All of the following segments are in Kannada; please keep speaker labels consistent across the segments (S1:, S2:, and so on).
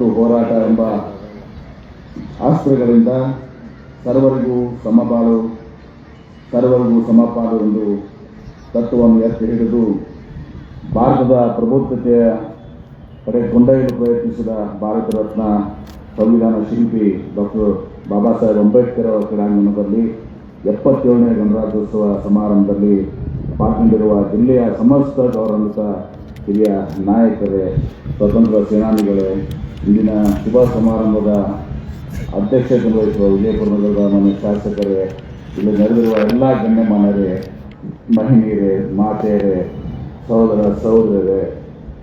S1: ಮತ್ತು ಹೋರಾಟ ಎಂಬ ಆಸ್ತ್ರಗಳಿಂದ ಸರ್ವರಿಗೂ ಸಮಬಾಳು, ಸರ್ವರಿಗೂ ಸಮಪಾಲು ಎಂದು ತತ್ವವನ್ನು ಎತ್ತಿ ಹಿಡಿದು ಭಾರತದ ಪ್ರಬುದ್ಧತೆಯ ಕಡೆ ಕೊಂಡೊಯ್ಯಲು ಪ್ರಯತ್ನಿಸಿದ ಭಾರತ ರತ್ನ ಸಂವಿಧಾನ ಶಿಲ್ಪಿ ಡಾಕ್ಟರ್ ಬಾಬಾ ಸಾಹೇಬ್ ಅಂಬೇಡ್ಕರ್ ಅವರ ಕ್ರೀಡಾಂಗಣದಲ್ಲಿ ಎಪ್ಪತ್ತೇಳನೇ ಗಣರಾಜ್ಯೋತ್ಸವ ಸಮಾರಂಭದಲ್ಲಿ ಪಾಲ್ಗೊಂಡಿರುವ ಜಿಲ್ಲೆಯ ಸಮಸ್ತ ಗೌರವಾನ್ವಿತ ಹಿರಿಯ ನಾಯಕರೇ, ಸ್ವತಂತ್ರ ಸೇನಾನಿಗಳೇ ಇಂದಿನ ಶುಭ ಸಮಾರಂಭದ ಅಧ್ಯಕ್ಷತೆ ವಹಿಸುವ ವಿಜಯಪುರ ನಗರದ ಮನೆ ಶಾಸಕರೇ, ಇಲ್ಲಿ ನಡೆದಿರುವ ಎಲ್ಲ ಗಣ್ಯಮಾನ್ಯರೇ, ಮಹಿಳೆಯರೇ, ಮಾತೆಯರೇ, ಸಹೋದರ ಸಹೋದರರೇ,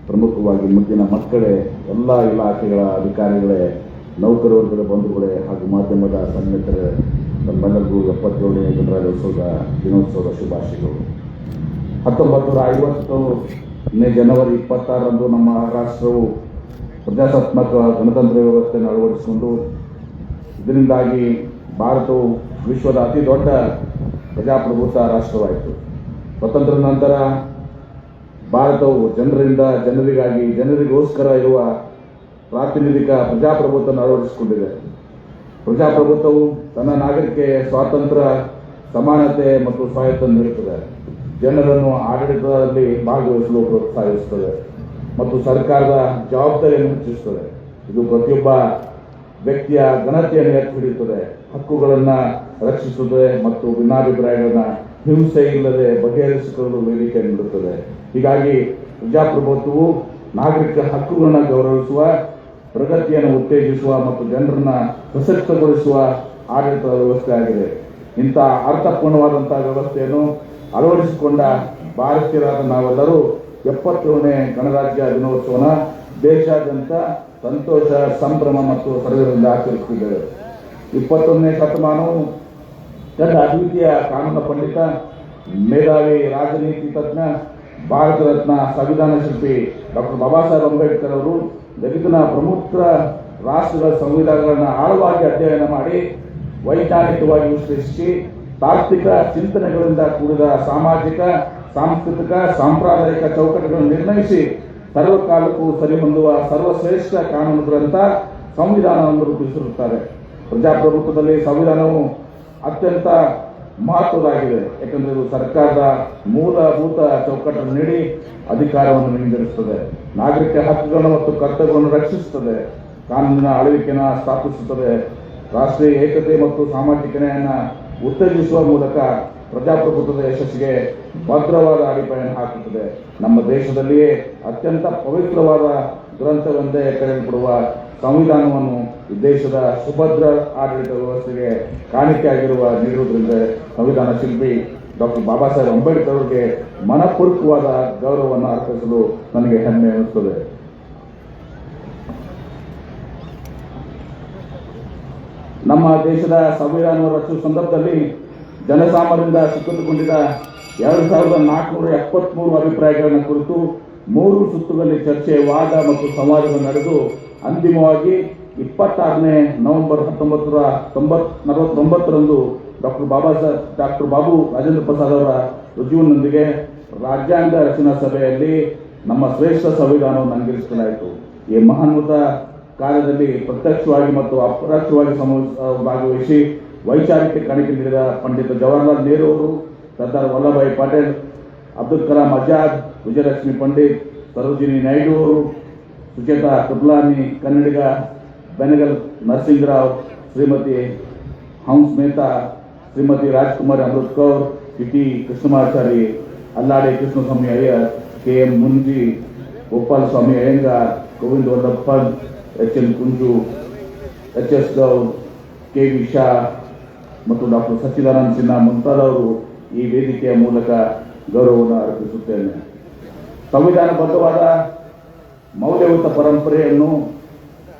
S1: ಪ್ರಮುಖವಾಗಿ ಮುಂದಿನ ಮಕ್ಕಳೇ, ಎಲ್ಲ ಇಲಾಖೆಗಳ ಅಧಿಕಾರಿಗಳೇ ನೌಕರ ವರ್ಗದ ಬಂಧುಗಳೇ ಹಾಗೂ ಮಾಧ್ಯಮದ ಸನ್ನಿಹಿತರೇ, ತಮ್ಮೆಲ್ಲರಿಗೂ ಎಪ್ಪತ್ತೇಳನೇ ಗಣರಾಜ್ಯೋತ್ಸವದ ದಿನೋತ್ಸವದ ಶುಭಾಶಯಗಳು. ಹತ್ತೊಂಬತ್ತು ನೂರ ಐವತ್ತನೇ ಜನವರಿ ಇಪ್ಪತ್ತಾರರಂದು ನಮ್ಮ ರಾಷ್ಟ್ರವು ಪ್ರಜಾಸತ್ತಾತ್ಮಕ ಗಣತಂತ್ರ ವ್ಯವಸ್ಥೆಯನ್ನು ಅಳವಡಿಸಿಕೊಂಡು ಇದರಿಂದಾಗಿ ಭಾರತವು ವಿಶ್ವದ ಅತಿ ದೊಡ್ಡ ಪ್ರಜಾಪ್ರಭುತ್ವ ರಾಷ್ಟ್ರವಾಯಿತು. ಸ್ವತಂತ್ರ ನಂತರ ಭಾರತವು ಜನರಿಂದ ಜನರಿಗಾಗಿ ಜನರಿಗೋಸ್ಕರ ಇರುವ ಪ್ರಾತಿನಿಧಿಕ ಪ್ರಜಾಪ್ರಭುತ್ವವನ್ನು ಅಳವಡಿಸಿಕೊಂಡಿದೆ. ಪ್ರಜಾಪ್ರಭುತ್ವವು ತನ್ನ ನಾಗರಿಕೆ ಸ್ವಾತಂತ್ರ್ಯ, ಸಮಾನತೆ ಮತ್ತು ಸ್ವಾಯತ್ತ ನೀಡುತ್ತದೆ. ಜನರನ್ನು ಆಡಳಿತದಲ್ಲಿ ಭಾಗವಹಿಸಲು ಪ್ರೋತ್ಸಾಹಿಸುತ್ತದೆ. ಮತ್ತು ಸರ್ಕಾರದ ಜವಾಬ್ದಾರಿಯನ್ನು ಹೆಚ್ಚಿಸುತ್ತದೆ. ಇದು ಪ್ರತಿಯೊಬ್ಬ ವ್ಯಕ್ತಿಯ ಘನತೆಯನ್ನು ಎತ್ತಿ ಹಿಡಿಯುತ್ತದೆ ಹಕ್ಕುಗಳನ್ನು ರಕ್ಷಿಸುತ್ತದೆ ಮತ್ತು ಭಿನ್ನಾಭಿಪ್ರಾಯಗಳನ್ನು ಹಿಂಸೆ ಇಲ್ಲದೆ ಬಗೆಹರಿಸಿಕೊಳ್ಳಲು ವೇದಿಕೆ ನೀಡುತ್ತದೆ. ಹೀಗಾಗಿ ಪ್ರಜಾಪ್ರಭುತ್ವವು ನಾಗರಿಕ ಹಕ್ಕುಗಳನ್ನು ಗೌರವಿಸುವ, ಪ್ರಗತಿಯನ್ನು ಉತ್ತೇಜಿಸುವ ಮತ್ತು ಜನರನ್ನ ಸಶಕ್ತಗೊಳಿಸುವ ಆಡಳಿತ ವ್ಯವಸ್ಥೆ ಆಗಿದೆ. ಇಂಥ ಅರ್ಥಪೂರ್ಣವಾದಂತಹ ವ್ಯವಸ್ಥೆಯನ್ನು ಅಳವಡಿಸಿಕೊಂಡ ಭಾರತೀಯರಾದ ನಾವೆಲ್ಲರೂ ಎಪ್ಪತ್ತೇಳನೇ ಗಣರಾಜ್ಯ ದಿನೋತ್ಸವನ ದೇಶಾದ್ಯಂತ ಸಂತೋಷ, ಸಂಭ್ರಮ ಮತ್ತು ಸಡಗರದಿಂದ ಆಚರಿಸುತ್ತಿದ್ದೇವೆ. ಇಪ್ಪತ್ತೊಂದನೇ ಶತಮಾನವು ತನ್ನ ಅದ್ವಿತೀಯ ಕಾನೂನು ಪಂಡಿತ, ಮೇಧಾವಿ, ರಾಜನೀತಿ ತಜ್ಞ, ಭಾರತ ರತ್ನ ಸಂವಿಧಾನ ಶಿಲ್ಪಿ ಡಾಕ್ಟರ್ ಬಾಬಾ ಸಾಹೇಬ್ ಅಂಬೇಡ್ಕರ್ ಅವರು ಜಗತ್ತಿನ ಪ್ರಮುಖ ರಾಷ್ಟ್ರಗಳ ಸಂವಿಧಾನಗಳನ್ನು ಆಳವಾಗಿ ಅಧ್ಯಯನ ಮಾಡಿ ವೈಜ್ಞಾನಿಕವಾಗಿ ವಿಶ್ಲೇಷಿಸಿ ತಾತ್ವಿಕ ಚಿಂತನೆಗಳಿಂದ ಕೂಡಿದ ಸಾಮಾಜಿಕ ಸಾಂಸ್ಕೃತಿಕ, ಸಾಂಪ್ರದಾಯಿಕ ಚೌಕಟ್ಟುಗಳನ್ನು ನಿರ್ಣಯಿಸಿ ಸರ್ವಕಾಲಕ್ಕೂ ಸರಿಹೊಂದುವ ಸರ್ವಶ್ರೇಷ್ಠ ಕಾನೂನು ಗ್ರಂಥ ಸಂವಿಧಾನವನ್ನು ರೂಪಿಸಿರುತ್ತಾರೆ. ಪ್ರಜಾಪ್ರಭುತ್ವದಲ್ಲಿ ಸಂವಿಧಾನವು ಅತ್ಯಂತ ಮಹತ್ವದಾಗಿದೆ ಯಾಕಂದರೆ ಇದು ಸರ್ಕಾರದ ಮೂಲಭೂತ ಚೌಕಟ್ಟನ್ನು ನೀಡಿ ಅಧಿಕಾರವನ್ನು ನೀಡಿರುತ್ತದೆ ನಾಗರಿಕ ಹಕ್ಕುಗಳನ್ನು ಮತ್ತು ಕರ್ತವ್ಯಗಳನ್ನು ರಕ್ಷಿಸುತ್ತದೆ. ಕಾನೂನಿನ ಆಳ್ವಿಕೆಯನ್ನು ಸ್ಥಾಪಿಸುತ್ತದೆ. ರಾಷ್ಟ್ರೀಯ ಏಕತೆ ಮತ್ತು ಸಾಮಾಜಿಕ ನ್ಯಾಯನ ಉತ್ತೇಜಿಸುವ ಮೂಲಕ ಪ್ರಜಾಪ್ರಭುತ್ವದ ಯಶಸ್ಸಿಗೆ ಭದ್ರವಾದ ಅಡಿಪಾಯನ ಹಾಕುತ್ತದೆ. ನಮ್ಮ ದೇಶದಲ್ಲಿಯೇ ಅತ್ಯಂತ ಪವಿತ್ರವಾದ ಗ್ರಂಥವೆಂದೇ ಕರೆಯಲ್ಪಡುವ ಸಂವಿಧಾನವನ್ನು ದೇಶದ ಸುಭದ್ರ ಆಡಳಿತ ವ್ಯವಸ್ಥೆಗೆ ಕಾಣಿಕೆಯಾಗಿರುವ ನೀಡುವುದರಿಂದ ಸಂವಿಧಾನ ಶಿಲ್ಪಿ ಡಾಕ್ಟರ್ ಬಾಬಾ ಸಾಹೇಬ್ ಅಂಬೇಡ್ಕರ್ ಅವರಿಗೆ ಮನಪೂರ್ವಕವಾದ ಗೌರವವನ್ನು ಅರ್ಪಿಸಲು ನನಗೆ ಹೆಮ್ಮೆ ಅನಿಸುತ್ತದೆ ನಮ್ಮ ದೇಶದ ಸಂವಿಧಾನವನ್ನು ರಚಿಸುವ ಸಂದರ್ಭದಲ್ಲಿ ಜನಸಾಮಾನ್ಯರಿಂದ ಸುತ್ತುಕೊಂಡಿದ್ದ ಎರಡು ಸಾವಿರದ ನಾಲ್ಕುನೂರ ಎಪ್ಪತ್ಮೂರು ಅಭಿಪ್ರಾಯಗಳನ್ನು ಕುರಿತು ಮೂರು ಸುತ್ತುಗಳಲ್ಲಿ ಚರ್ಚೆ, ವಾದ ಮತ್ತು ಸಂವಾದಗಳು ನಡೆದು ಅಂತಿಮವಾಗಿ ಇಪ್ಪತ್ತಾರನೇ ನವೆಂಬರ್ ಹತ್ತೊಂಬತ್ತರ ತೊಂಬತ್, ನಲವತ್ತೊಂಬತ್ತರಂದು ಡಾಕ್ಟರ್ ಬಾಬಾ ಸಾಹೇಬ್, ಡಾಕ್ಟರ್ ಬಾಬು ರಾಜೇಂದ್ರ ಪ್ರಸಾದ್ ಅವರ ರುಜುವಿನೊಂದಿಗೆ ರಾಜ್ಯಾಂಗ ರಚನಾ ಸಭೆಯಲ್ಲಿ ನಮ್ಮ ಶ್ರೇಷ್ಠ ಸಂವಿಧಾನವನ್ನು ಅಂಗೀಕರಿಸಲಾಯಿತು. ಈ ಮಹಾನ್ವತ ಕಾರ್ಯದಲ್ಲಿ ಪ್ರತ್ಯಕ್ಷವಾಗಿ ಮತ್ತು ಅಪ್ರತ್ಯಕ್ಷವಾಗಿ ಸಮ- ಭಾಗವಹಿಸಿ ವೈಚಾರಿಕ ಕಾಣಿಕೆ ನೀಡಿದ ಪಂಡಿತ ಜವಾಹರ್ಲಾಲ್ ನೆಹರು ಅವರು, ಸರ್ದಾರ್ ವಲ್ಲಭಾಯಿ ಪಟೇಲ್, ಅಬ್ದುಲ್ ಕಲಾಂ ಆಜಾದ್, ವಿಜಯಲಕ್ಷ್ಮಿ ಪಂಡಿತ್, ಸರೋಜಿನಿ ನಾಯ್ಡು ಅವರು, ಸುಚೇತಾ ಕುಬ್ಲಾನಿ, ಕನ್ನಡಿಗ Benegal Narasingarao Shrimati Hansa Mehta, Shrimati Rajkumari Amrit Kaur T Krishnamachari, Alladi Krishnaswami Iyer K M Munshi, Gopalaswami Ayyangar, Govind Vallabh Pant H N Kunzru H S Gour K V Shah ಮತ್ತು ಡಾಕ್ಟರ್ ಸಚ್ಚಿದಾನಂದ ಸಿನ್ಹಾ ಮುಂತಾದವರು ಈ ವೇದಿಕೆಯ ಮೂಲಕ ಗೌರವವನ್ನು ಅರ್ಪಿಸುತ್ತೇನೆ. ಸಂವಿಧಾನಬದ್ಧವಾದ ಮೌಲ್ಯಯುತ ಪರಂಪರೆಯನ್ನು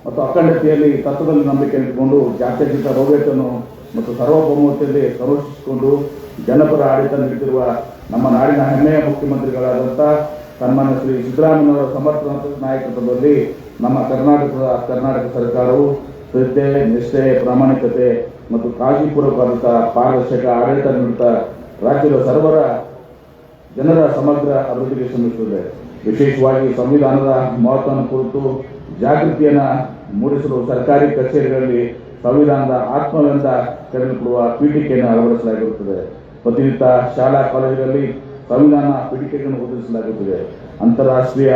S1: ಮತ್ತು ಅಖಂಡತೆಯಲ್ಲಿ ತತ್ವದಲ್ಲಿ ನಂಬಿಕೆ ಇಟ್ಟುಕೊಂಡು ಜಾತ್ಯತೀತ ರೋಗೇಟನ್ನು ಮತ್ತು ಸಾರ್ವಭೌಮತೆಯಲ್ಲಿ ಸಂರಕ್ಷಿಸಿಕೊಂಡು ಜನಪರ ಆಡಳಿತ ನೀಡುತ್ತಿರುವ ನಮ್ಮ ನಾಡಿನ ಹೆಮ್ಮೆಯ ಮುಖ್ಯಮಂತ್ರಿಗಳಾದಂಥ ಸನ್ಮಾನ್ಯ ಶ್ರೀ ಸಿದ್ದರಾಮಯ್ಯನವರ ಸಮರ್ಥ ನಾಯಕತ್ವದಲ್ಲಿ ನಮ್ಮ ಕರ್ನಾಟಕದ ಕರ್ನಾಟಕ ಸರ್ಕಾರವು ಶ್ರದ್ಧೆ, ನಿಷ್ಠೆ, ಪ್ರಾಮಾಣಿಕತೆ ಮತ್ತು ಕಾಳಜಿಪೂರ್ವಕವಾದಂಥ ಪಾರದರ್ಶಕ ಆಡಳಿತ ನೀಡುತ್ತಾ ರಾಜ್ಯದ ಸರ್ವರ ಜನರ ಸಮಗ್ರ ಅಭಿವೃದ್ಧಿಗೆ ಶ್ರಮಿಸುತ್ತದೆ. ವಿಶೇಷವಾಗಿ ಸಂವಿಧಾನದ ಮಹತ್ವವನ್ನು ಕುರಿತು ಜಾಗೃತಿಯನ್ನು ಮೂಡಿಸಲು ಸರ್ಕಾರಿ ಕಚೇರಿಗಳಲ್ಲಿ ಸಂವಿಧಾನದ ಆತ್ಮವೆಂದ ಕರೆಯಲ್ಪಡುವ ಪೀಠಿಕೆಯನ್ನು ಅಳವಡಿಸಲಾಗಿರುತ್ತದೆ. ಪ್ರತಿನಿತ್ಯ ಶಾಲಾ ಕಾಲೇಜುಗಳಲ್ಲಿ ಸಂವಿಧಾನ ಪೀಠಿಕೆಯನ್ನು ಒದಗಿಸಲಾಗುತ್ತದೆ ಅಂತಾರಾಷ್ಟ್ರೀಯ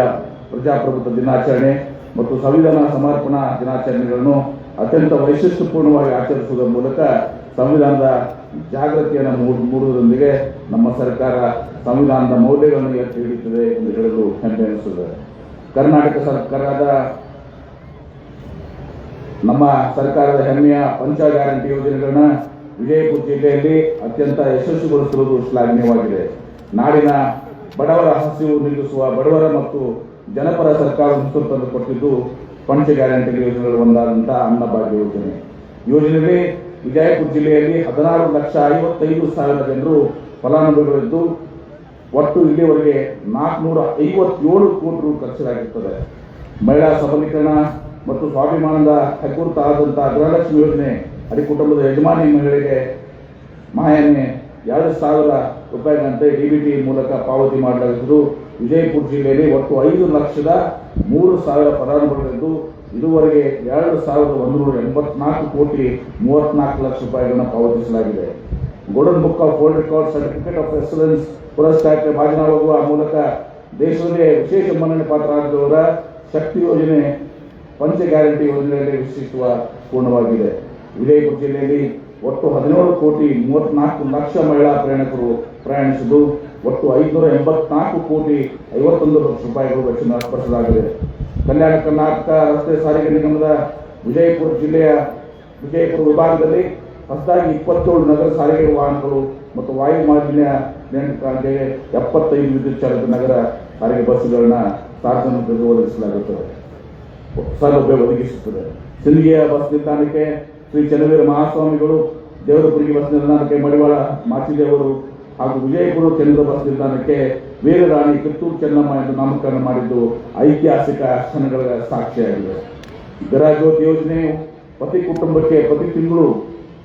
S1: ಪ್ರಜಾಪ್ರಭುತ್ವ ದಿನಾಚರಣೆ ಮತ್ತು ಸಂವಿಧಾನ ಸಮರ್ಪಣಾ ದಿನಾಚರಣೆಗಳನ್ನು ಅತ್ಯಂತ ವೈಶಿಷ್ಟ್ಯಪೂರ್ಣವಾಗಿ ಆಚರಿಸುವುದರ ಮೂಲಕ ಸಂವಿಧಾನದ ಜಾಗೃತಿಯನ್ನು ಮೂಡ್- ಮೂಡುವುದರೊಂದಿಗೆ ನಮ್ಮ ಸರ್ಕಾರ ಸಂವಿಧಾನದ ಮೌಲ್ಯಗಳನ್ನು ಎತ್ತಿ ಹಿಡಿಯುತ್ತದೆ ಎಂದು ಹೇಳಲು ಹೆಮ್ಮೆ ಅನಿಸುತ್ತದೆ. ಕರ್ನಾಟಕ ಸರ್ಕಾರದ ನಮ್ಮ ಸರ್ಕಾರದ ಹೆಮ್ಮೆಯ ಪಂಚ ಗ್ಯಾರಂಟಿ ಯೋಜನೆಗಳನ್ನ ವಿಜಯಪುರ ಜಿಲ್ಲೆಯಲ್ಲಿ ಅತ್ಯಂತ ಯಶಸ್ವಿಗೊಳಿಸಿರುವುದು ಶ್ಲಾಘನೀಯವಾಗಿದೆ. ನಾಡಿನ ಬಡವರ ಹಸಿವು ನಿಲ್ಲಿಸುವ ಬಡವರ ಮತ್ತು ಜನಪರ ಸರ್ಕಾರ ತಂದು ಕೊಟ್ಟಿದ್ದು ಪಂಚ ಗ್ಯಾರಂಟಿ ಯೋಜನೆಗಳು ಒಂದಾದಂತಹ ಅನ್ನಭಾಗ್ಯ ಯೋಜನೆ. ಯೋಜನೆಗೆ ವಿಜಯಪುರ ಜಿಲ್ಲೆಯಲ್ಲಿ ಹದಿನಾರು ಲಕ್ಷ ಐವತ್ತೈದು ಸಾವಿರ ಜನರು ಫಲಾನುಭವಿಗಳಿದ್ದು, ಒಟ್ಟು ಇಲ್ಲಿವರೆಗೆ ನಾಲ್ಕುನೂರ ಐವತ್ತೇಳು ಕೋಟಿ ರು ಖರ್ಚಾಗಿರ್ತದೆ ಮಹಿಳಾ ಸಬಲೀಕರಣ ಮತ್ತು ಸ್ವಾಭಿಮಾನದ ಹೆಗ್ಗುರುತಾದಂತಹ ಗೃಹಲಕ್ಷ್ಮಿ ಯೋಜನೆ ಅಡಿ ಕುಟುಂಬದ ಯಜಮಾನಿ ಮಹಿಳೆಗೆ ಮಾಯನೆ ಎರಡು ಸಾವಿರ ರೂಪಾಯಿಗಳಂತೆ ಡಿಬಿಟಿ ಮೂಲಕ ಪಾವತಿ ಮಾಡಲಾಗಿದ್ದು ವಿಜಯಪುರ ಜಿಲ್ಲೆಯಲ್ಲಿ ಒಟ್ಟು ಐದು ಲಕ್ಷದ ಮೂರು ಸಾವಿರ ಫಲಾನುಭವಿಗಳಿದ್ದು ಇದುವರೆಗೆ ಎರಡು ಸಾವಿರದ ಒಂದೂರ ಎಂಬತ್ನಾಲ್ಕು ಕೋಟಿ ಮೂವತ್ನಾಲ್ಕು ಲಕ್ಷ ರೂಪಾಯಿಗಳನ್ನು ಪಾವತಿಸಲಾಗಿದೆ. Golden book of world record certificate of excellence ಪುರಸ್ಕಾರಕ್ಕೆ ಭಾಜನವಾಗುವ ಮೂಲಕ ದೇಶದಲ್ಲೇ ವಿಶೇಷ ಮನ್ನಣೆ ಪಾತ್ರರಾದವರ ಶಕ್ತಿ ಯೋಜನೆ, ಪಂಚ ಗ್ಯಾರಂಟಿ ಯೋಜನೆಯಲ್ಲಿ ವಿಶಿಷ್ಟವ ಪೂರ್ಣವಾಗಿದೆ. ವಿಜಯಪುರ ಜಿಲ್ಲೆಯಲ್ಲಿ ಒಟ್ಟು ಹದಿನೇಳು ಕೋಟಿ ಮೂವತ್ನಾಲ್ಕು ಲಕ್ಷ ಮಹಿಳಾ ಪ್ರಯಾಣಿಕರು ಪ್ರಯಾಣಿಸಿದ್ದು ಒಟ್ಟು ಐದುನೂರ ಎಂಬತ್ನಾಲ್ಕು ಕೋಟಿ ಐವತ್ತೊಂದು ಲಕ್ಷ ರೂಪಾಯಿಗಳು ವೆಚ್ಚ ಕಲ್ಯಾಣ ಕರ್ನಾಟಕ ರಸ್ತೆ ಸಾರಿಗೆ ನಿಗಮದ ವಿಜಯಪುರ ಜಿಲ್ಲೆಯ ವಿಜಯಪುರ ವಿಭಾಗದಲ್ಲಿ ಹೊಸದಾಗಿ ಇಪ್ಪತ್ತೇಳು ನಗರ ಸಾರಿಗೆ ವಾಹನಗಳು ಮತ್ತು ವಾಯು ಮಾಲಿನ್ಯ ನಿಯಂತ್ರಣಕ್ಕೆ ಎಪ್ಪತ್ತೈದು ವಿದ್ಯುತ್ ಚಾಲಿತ ನಗರ ಸಾರಿಗೆ ಬಸ್ಸುಗಳನ್ನ ಸಾರ್ವಜನಿಕರಿಗೆ ಒದಗಿಸಲಾಗುತ್ತದೆ. ಸೌಲಭ್ಯ ಒದಗಿಸುತ್ತದೆ. ಸಿಂಧಿಯ ಬಸ್ ನಿಲ್ದಾಣಕ್ಕೆ ಶ್ರೀ ಚನ್ನವೀರ ಮಹಾಸ್ವಾಮಿಗಳು ದೇವರಪುರಿಗೆ ಬಸ್ ನಿಲ್ದಾಣಕ್ಕೆ ಮಡಿವಾಳ ಮಾಚಿದೇವರು ಹಾಗೂ ವಿಜಯಪುರ ಕೇಂದ್ರ ಬಸ್ ನಿಲ್ದಾಣಕ್ಕೆ ವೀರರಾಣಿ ಕಿತ್ತೂರು ಚೆನ್ನಮ್ಮ ಎಂದು ನಾಮಕರಣ ಮಾಡಿದ್ದು ಐತಿಹಾಸಿಕ ಕ್ಷಣಗಳ ಸಾಕ್ಷಿಯಾಗಿದೆ. ಗೃಹಜ್ಯೋತಿ ಯೋಜನೆ ಪ್ರತಿ ಕುಟುಂಬಕ್ಕೆ ಪ್ರತಿ ತಿಂಗಳು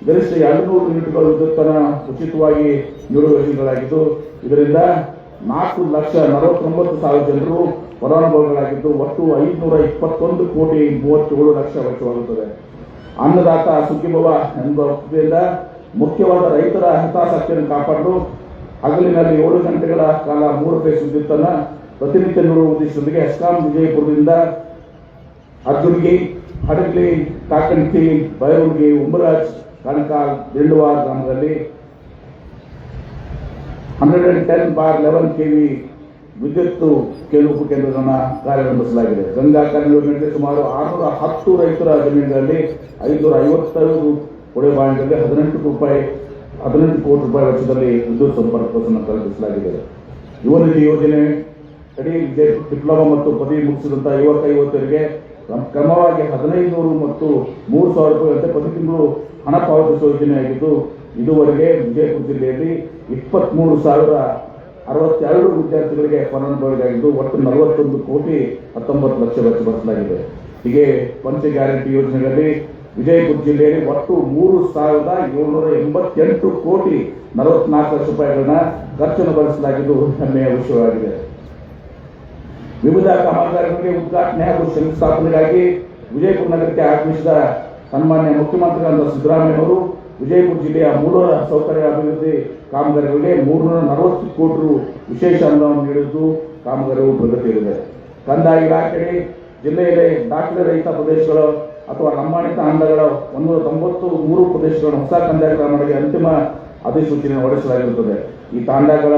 S1: ಗರಿಷ್ಠ ಎರಡು ನೂರು ಯೂನಿಟ್ಗಳ ವಿದ್ಯುತ್ತನ್ನು ಉಚಿತವಾಗಿ ನೀಡುವ ಯೋಜನೆಗಳಾಗಿದ್ದು ಇದರಿಂದ ನಾಲ್ಕು ಲಕ್ಷ ನಲವತ್ತೊಂಬತ್ತು ಸಾವಿರ ಜನರು ಫಲಾನುಭವಿಗಳಾಗಿದ್ದು ಒಟ್ಟು ಐದುನೂರ ಇಪ್ಪತ್ತೊಂದು ಕೋಟಿ ಮೂವತ್ತೇಳು ಲಕ್ಷ ವೆಚ್ಚವಾಗುತ್ತದೆ. ಅನ್ನದಾತ ಸುಗ್ಗಿಭವ ಎಂಬ ಮುಖ್ಯವಾದ ರೈತರ ಹಿತಾಸಕ್ತಿಯನ್ನು ಕಾಪಾಡಲು ಹಗಲಿನಲ್ಲಿ ಏಳು ಗಂಟೆಗಳ ಕಾಲ ಮೂರು ಫೇಸ್ ವಿದ್ಯುತ್ತನ್ನು ಪ್ರತಿನಿತ್ಯ ನೋಡುವ ಉದ್ದೇಶದೊಂದಿಗೆ ಎಸ್ಕಾಂ ವಿಜಯಪುರದಿಂದ ಅರ್ಜುನ್ಗಿ, ಹಡಗ್ಲಿ ಕಾಕಂಟಿ ಬೈರೂರ್ಗಿ ಉಮರಾಜ್ ಕಣಕಾಲ್ ದಿಂಡುವಾರ್ ಗ್ರಾಮದಲ್ಲಿ hundred and ten bar eleven KV ವಿದ್ಯುತ್ ಕೇಂದ್ರ ಕೇಂದ್ರಗಳನ್ನು ಕಾರ್ಯಾರಂಭಿಸಲಾಗಿದೆ ಗಂಗಾ ಯೋಜನೆಗೆ ಸುಮಾರು ಆರುನೂರ ಹತ್ತು ರೈತರ ಜಮೀನುಗಳಲ್ಲಿ ಐದುನೂರ ಐವತ್ತೈದು ಕೊಳೆಬಾಣಿಗಳಲ್ಲಿ ಹದಿನೆಂಟು ರೂಪಾಯಿ ಹದಿನೆಂಟು ಕೋಟಿ ರೂಪಾಯಿ ವೆಚ್ಚದಲ್ಲಿ ವಿದ್ಯುತ್ ಸಂಪರ್ಕವನ್ನು ಕಲ್ಪಿಸಲಾಗಿದೆ. ಯುವನಿಧಿ ಯೋಜನೆ ಅಡಿ ಡಿಪ್ಲೊಮಾ ಮತ್ತು ಪದವಿ ಮುಗಿಸಿದಂತಹ ಯುವಕ ಯುವತಿಯರಿಗೆ ಕ್ರಮ- ಕ್ರಮವಾಗಿ ಹದಿನೈದು ಮತ್ತು ಮೂರು ಸಾವಿರ ರೂಪಾಯಿಯಂತೆ ಪ್ರತಿ ತಿಂಗಳು ಹಣ ಪಾವತಿಸುವ ಯೋಜನೆಯಾಗಿದ್ದು ಇದುವರೆಗೆ ವಿಜಯಪುರ ಜಿಲ್ಲೆಯಲ್ಲಿ ಇಪ್ಪತ್ಮೂರು ಸಾವಿರ ಅರವತ್ತೆರಡು ವಿದ್ಯಾರ್ಥಿಗಳಿಗೆ ಫಲಾನುಭವಿಗಳಾಗಿದ್ದು ಒಟ್ಟು ನಲವತ್ತೊಂದು ಕೋಟಿ ಹತ್ತೊಂಬತ್ತು ಲಕ್ಷ ವೆಚ್ಚ ಬರಲಾಗಿದೆ ಹೀಗೆ ಪಂಚ ಗ್ಯಾರಂಟಿ ಯೋಜನೆಗಳಲ್ಲಿ ವಿಜಯಪುರ ಜಿಲ್ಲೆಯಲ್ಲಿ ಒಟ್ಟು ಮೂರು ಸಾವಿರದ ಏಳ್ನೂರ ಎಂಬತ್ತೆಂಟು ಕೋಟಿ ನಲವತ್ನಾಲ್ಕು ಲಕ್ಷ ರೂಪಾಯಿಗಳನ್ನ ಖರ್ಚನ್ನು ಭರಿಸಲಾಗಿದ್ದು ಹೆಮ್ಮೆಯ ವಿಷಯವಾಗಿದೆ. ವಿವಿಧ ಕಾಮಗಾರಿಗಳಿಗೆ ಉದ್ಘಾಟನೆ ಹಾಗೂ ಶಂಕುಸ್ಥಾಪನೆಗಾಗಿ ವಿಜಯಪುರ ನಗರಕ್ಕೆ ಆಗಮಿಸಿದ ಸನ್ಮಾನ್ಯ ಮುಖ್ಯಮಂತ್ರಿಗಳಾದ ಸಿದ್ದರಾಮಯ್ಯನವರು ವಿಜಯಪುರ ಜಿಲ್ಲೆಯ ಮೂಲ ಸೌಕರ್ಯ ಅಭಿವೃದ್ಧಿ ಕಾಮಗಾರಿಗಳಿಗೆ ಮೂರ್ನೂರ ನಲವತ್ತು ಕೋಟಿ ರು ವಿಶೇಷ ಅನುದಾನ ನೀಡಿದ್ದು ಕಾಮಗಾರಿಗಳು ಪ್ರಗತಿಯಲ್ಲಿದೆ. ಕಂದಾಯ ಇಲಾಖೆ ಜಿಲ್ಲೆಯಲ್ಲಿ ದಾಖಲೆ ರಹಿತ ಪ್ರದೇಶಗಳು ಅಥವಾ ಲಂಬಾಣಿತ ಅಂಡಗಳ ಒಂದು ತೊಂಬತ್ತು ಮೂರು ಪ್ರದೇಶಗಳನ್ನು ಹೊಸ ಕಂದಾಯ ಕ್ರಮಗಳಿಗೆ ಅಂತಿಮ ಅಧಿಸೂಚನೆ ಹೊರಡಿಸಲಾಗಿರುತ್ತದೆ. ಈ ತಾಂಡಗಳ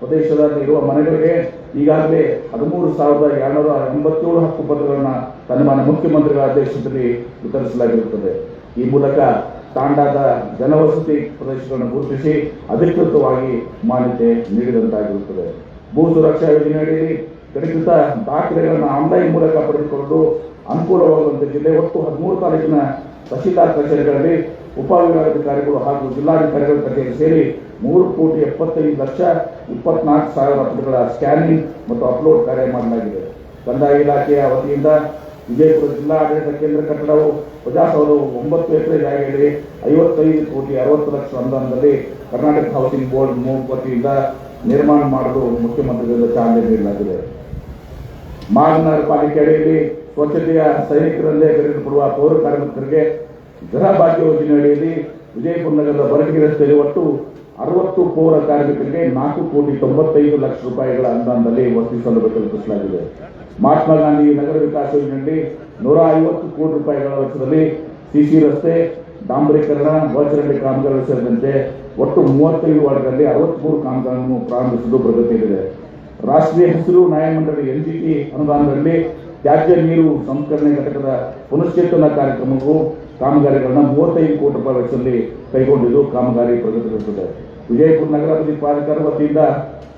S1: ಪ್ರದೇಶದಲ್ಲಿ ಇರುವ ಮನೆಗಳಿಗೆ ಈಗಾಗಲೇ ಹದಿಮೂರು ಸಾವಿರದ ಎರಡುನೂರ ಎಂಬತ್ತೇಳು ಹಕ್ಕು ಪತ್ರಗಳನ್ನು ತನ್ನ ಮುಖ್ಯಮಂತ್ರಿಗಳ ಅಧ್ಯಕ್ಷತೆಯಲ್ಲಿ ವಿತರಿಸಲಾಗಿರುತ್ತದೆ. ಈ ಮೂಲಕ ತಾಂಡಾದ ಜನವಸತಿ ಪ್ರದೇಶಗಳನ್ನು ಗುರುತಿಸಿ ಅಧಿಕೃತವಾಗಿ ಮಾನ್ಯತೆ ನೀಡಿದಂತಾಗಿರುತ್ತದೆ. ಭೂ ಸುರಕ್ಷಾ ಯೋಜನೆಯಡಿಯಲ್ಲಿ ಕಡಿತ ದಾಖಲೆಗಳನ್ನು ಆನ್ಲೈನ್ ಮೂಲಕ ಪಡೆದುಕೊಳ್ಳಲು ಅನುಕೂಲವಾಗುವಂತೆ ಜಿಲ್ಲೆ ಒಟ್ಟು ಹದಿಮೂರು ತಾಲೂಕಿನ ತಹಶೀಲ್ದಾರ್ ಕಚೇರಿಗಳಲ್ಲಿ ಉಪವಿಭಾಗಾಧಿಕಾರಿಗಳು ಹಾಗೂ ಜಿಲ್ಲಾಧಿಕಾರಿಗಳ ಕಚೇರಿ ಸೇರಿ ಮೂರು ಕೋಟಿ ಎಪ್ಪತ್ತೈದು ಲಕ್ಷ ಇಪ್ಪತ್ನಾಲ್ಕು ಸಾವಿರ ಪುಟಗಳ ಸ್ಕ್ಯಾನಿಂಗ್ ಮತ್ತು ಅಪ್ಲೋಡ್ ಕಾರ್ಯ ಮಾಡಲಾಗಿದೆ. ಕಂದಾಯ ಇಲಾಖೆಯ ವತಿಯಿಂದ ವಿಜಯಪುರ ಜಿಲ್ಲಾ ಆಡಳಿತ ಕೇಂದ್ರ ಕಟ್ಟಡವು ಪ್ರಜಾಸೌಧವು ಒಂಬತ್ತು ಎಕರೆ ಜಾಗೆಯಲ್ಲಿ ಐವತ್ತೈದು ಕೋಟಿ ಅರವತ್ತು ಲಕ್ಷ ಅನುದಾನದಲ್ಲಿ ಕರ್ನಾಟಕ ಹೌಸಿಂಗ್ ಬೋರ್ಡ್ ವತಿಯಿಂದ ನಿರ್ಮಾಣ ಮಾಡಲು ಮುಖ್ಯಮಂತ್ರಿಗಳಿಂದ ಚಾಲನೆ ನೀಡಲಾಗಿದೆ. ಮಹಾನಗರ ಪಾಲಿಕೆ ಅಡಿಯಲ್ಲಿ ಸ್ವಚ್ಛತೆಯ ಸೈನಿಕರಲ್ಲೇ ಕರೆಯಲ್ಪಡುವ ಪೌರ ಕಾರ್ಮಿಕರಿಗೆ ಗೃಹ ಭಾಗ್ಯ ಯೋಜನೆ ಅಡಿಯಲ್ಲಿ ವಿಜಯಪುರ ನಗರದ ಬರಟಗಿ ರಸ್ತೆಯಲ್ಲಿ ಒಟ್ಟು ಅರವತ್ತು ಪೌರ ಕಾರ್ಮಿಕರಿಗೆ ನಾಲ್ಕು ಕೋಟಿ ತೊಂಬತ್ತೈದು ಲಕ್ಷ ರೂಪಾಯಿಗಳ ಅನುದಾನದಲ್ಲಿ ವಸತಿ ಸೌಲಭ್ಯ ಕಲ್ಪಿಸಲಾಗಿದೆ. ಮಹಾತ್ಮ ಗಾಂಧಿ ನಗರ ವಿಕಾಸ ಯೋಜನೆಯಲ್ಲಿ ನೂರ ಐವತ್ತು ಕೋಟಿ ರೂಪಾಯಿಗಳ ವೆಚ್ಚದಲ್ಲಿ ಸಿಸಿ ರಸ್ತೆ, ಡಾಂಬರೀಕರಣ ಒಳಚರಂಡಿ ಕಾಮಗಾರಿ ಸೇರಿದಂತೆ ಒಟ್ಟು ಮೂವತ್ತೈದು ವಾರ್ಡ್ಗಳಲ್ಲಿ ಅರವತ್ಮೂರು ಕಾಮಗಾರಿಗಳನ್ನು ಪ್ರಾರಂಭಿಸಲು ಪ್ರಗತಿಯಲ್ಲಿದೆ. ರಾಷ್ಟ್ರೀಯ ಹಸಿರು ನ್ಯಾಯಮಂಡಳಿ ಎನ್ಜಿಟಿ ಅನುದಾನದಲ್ಲಿ ತ್ಯಾಜ್ಯ ನೀರು ಸಂಸ್ಕರಣೆ ಘಟಕದ ಪುನಶ್ಚೇತನ ಕಾರ್ಯಕ್ರಮವು ಕಾಮಗಾರಿಗಳನ್ನ ಮೂವತ್ತೈದು ಕೋಟಿ ರೂಪಾಯಿ ವೆಚ್ಚದಲ್ಲಿ ಕೈಗೊಂಡಿದ್ದು ಕಾಮಗಾರಿ ಪ್ರಗತಿಗೊಳಿಸಿದೆ ವಿಜಯಪುರ ನಗರಾಭಿವೃದ್ಧಿ ಪ್ರಾಧಿಕಾರ ವತಿಯಿಂದ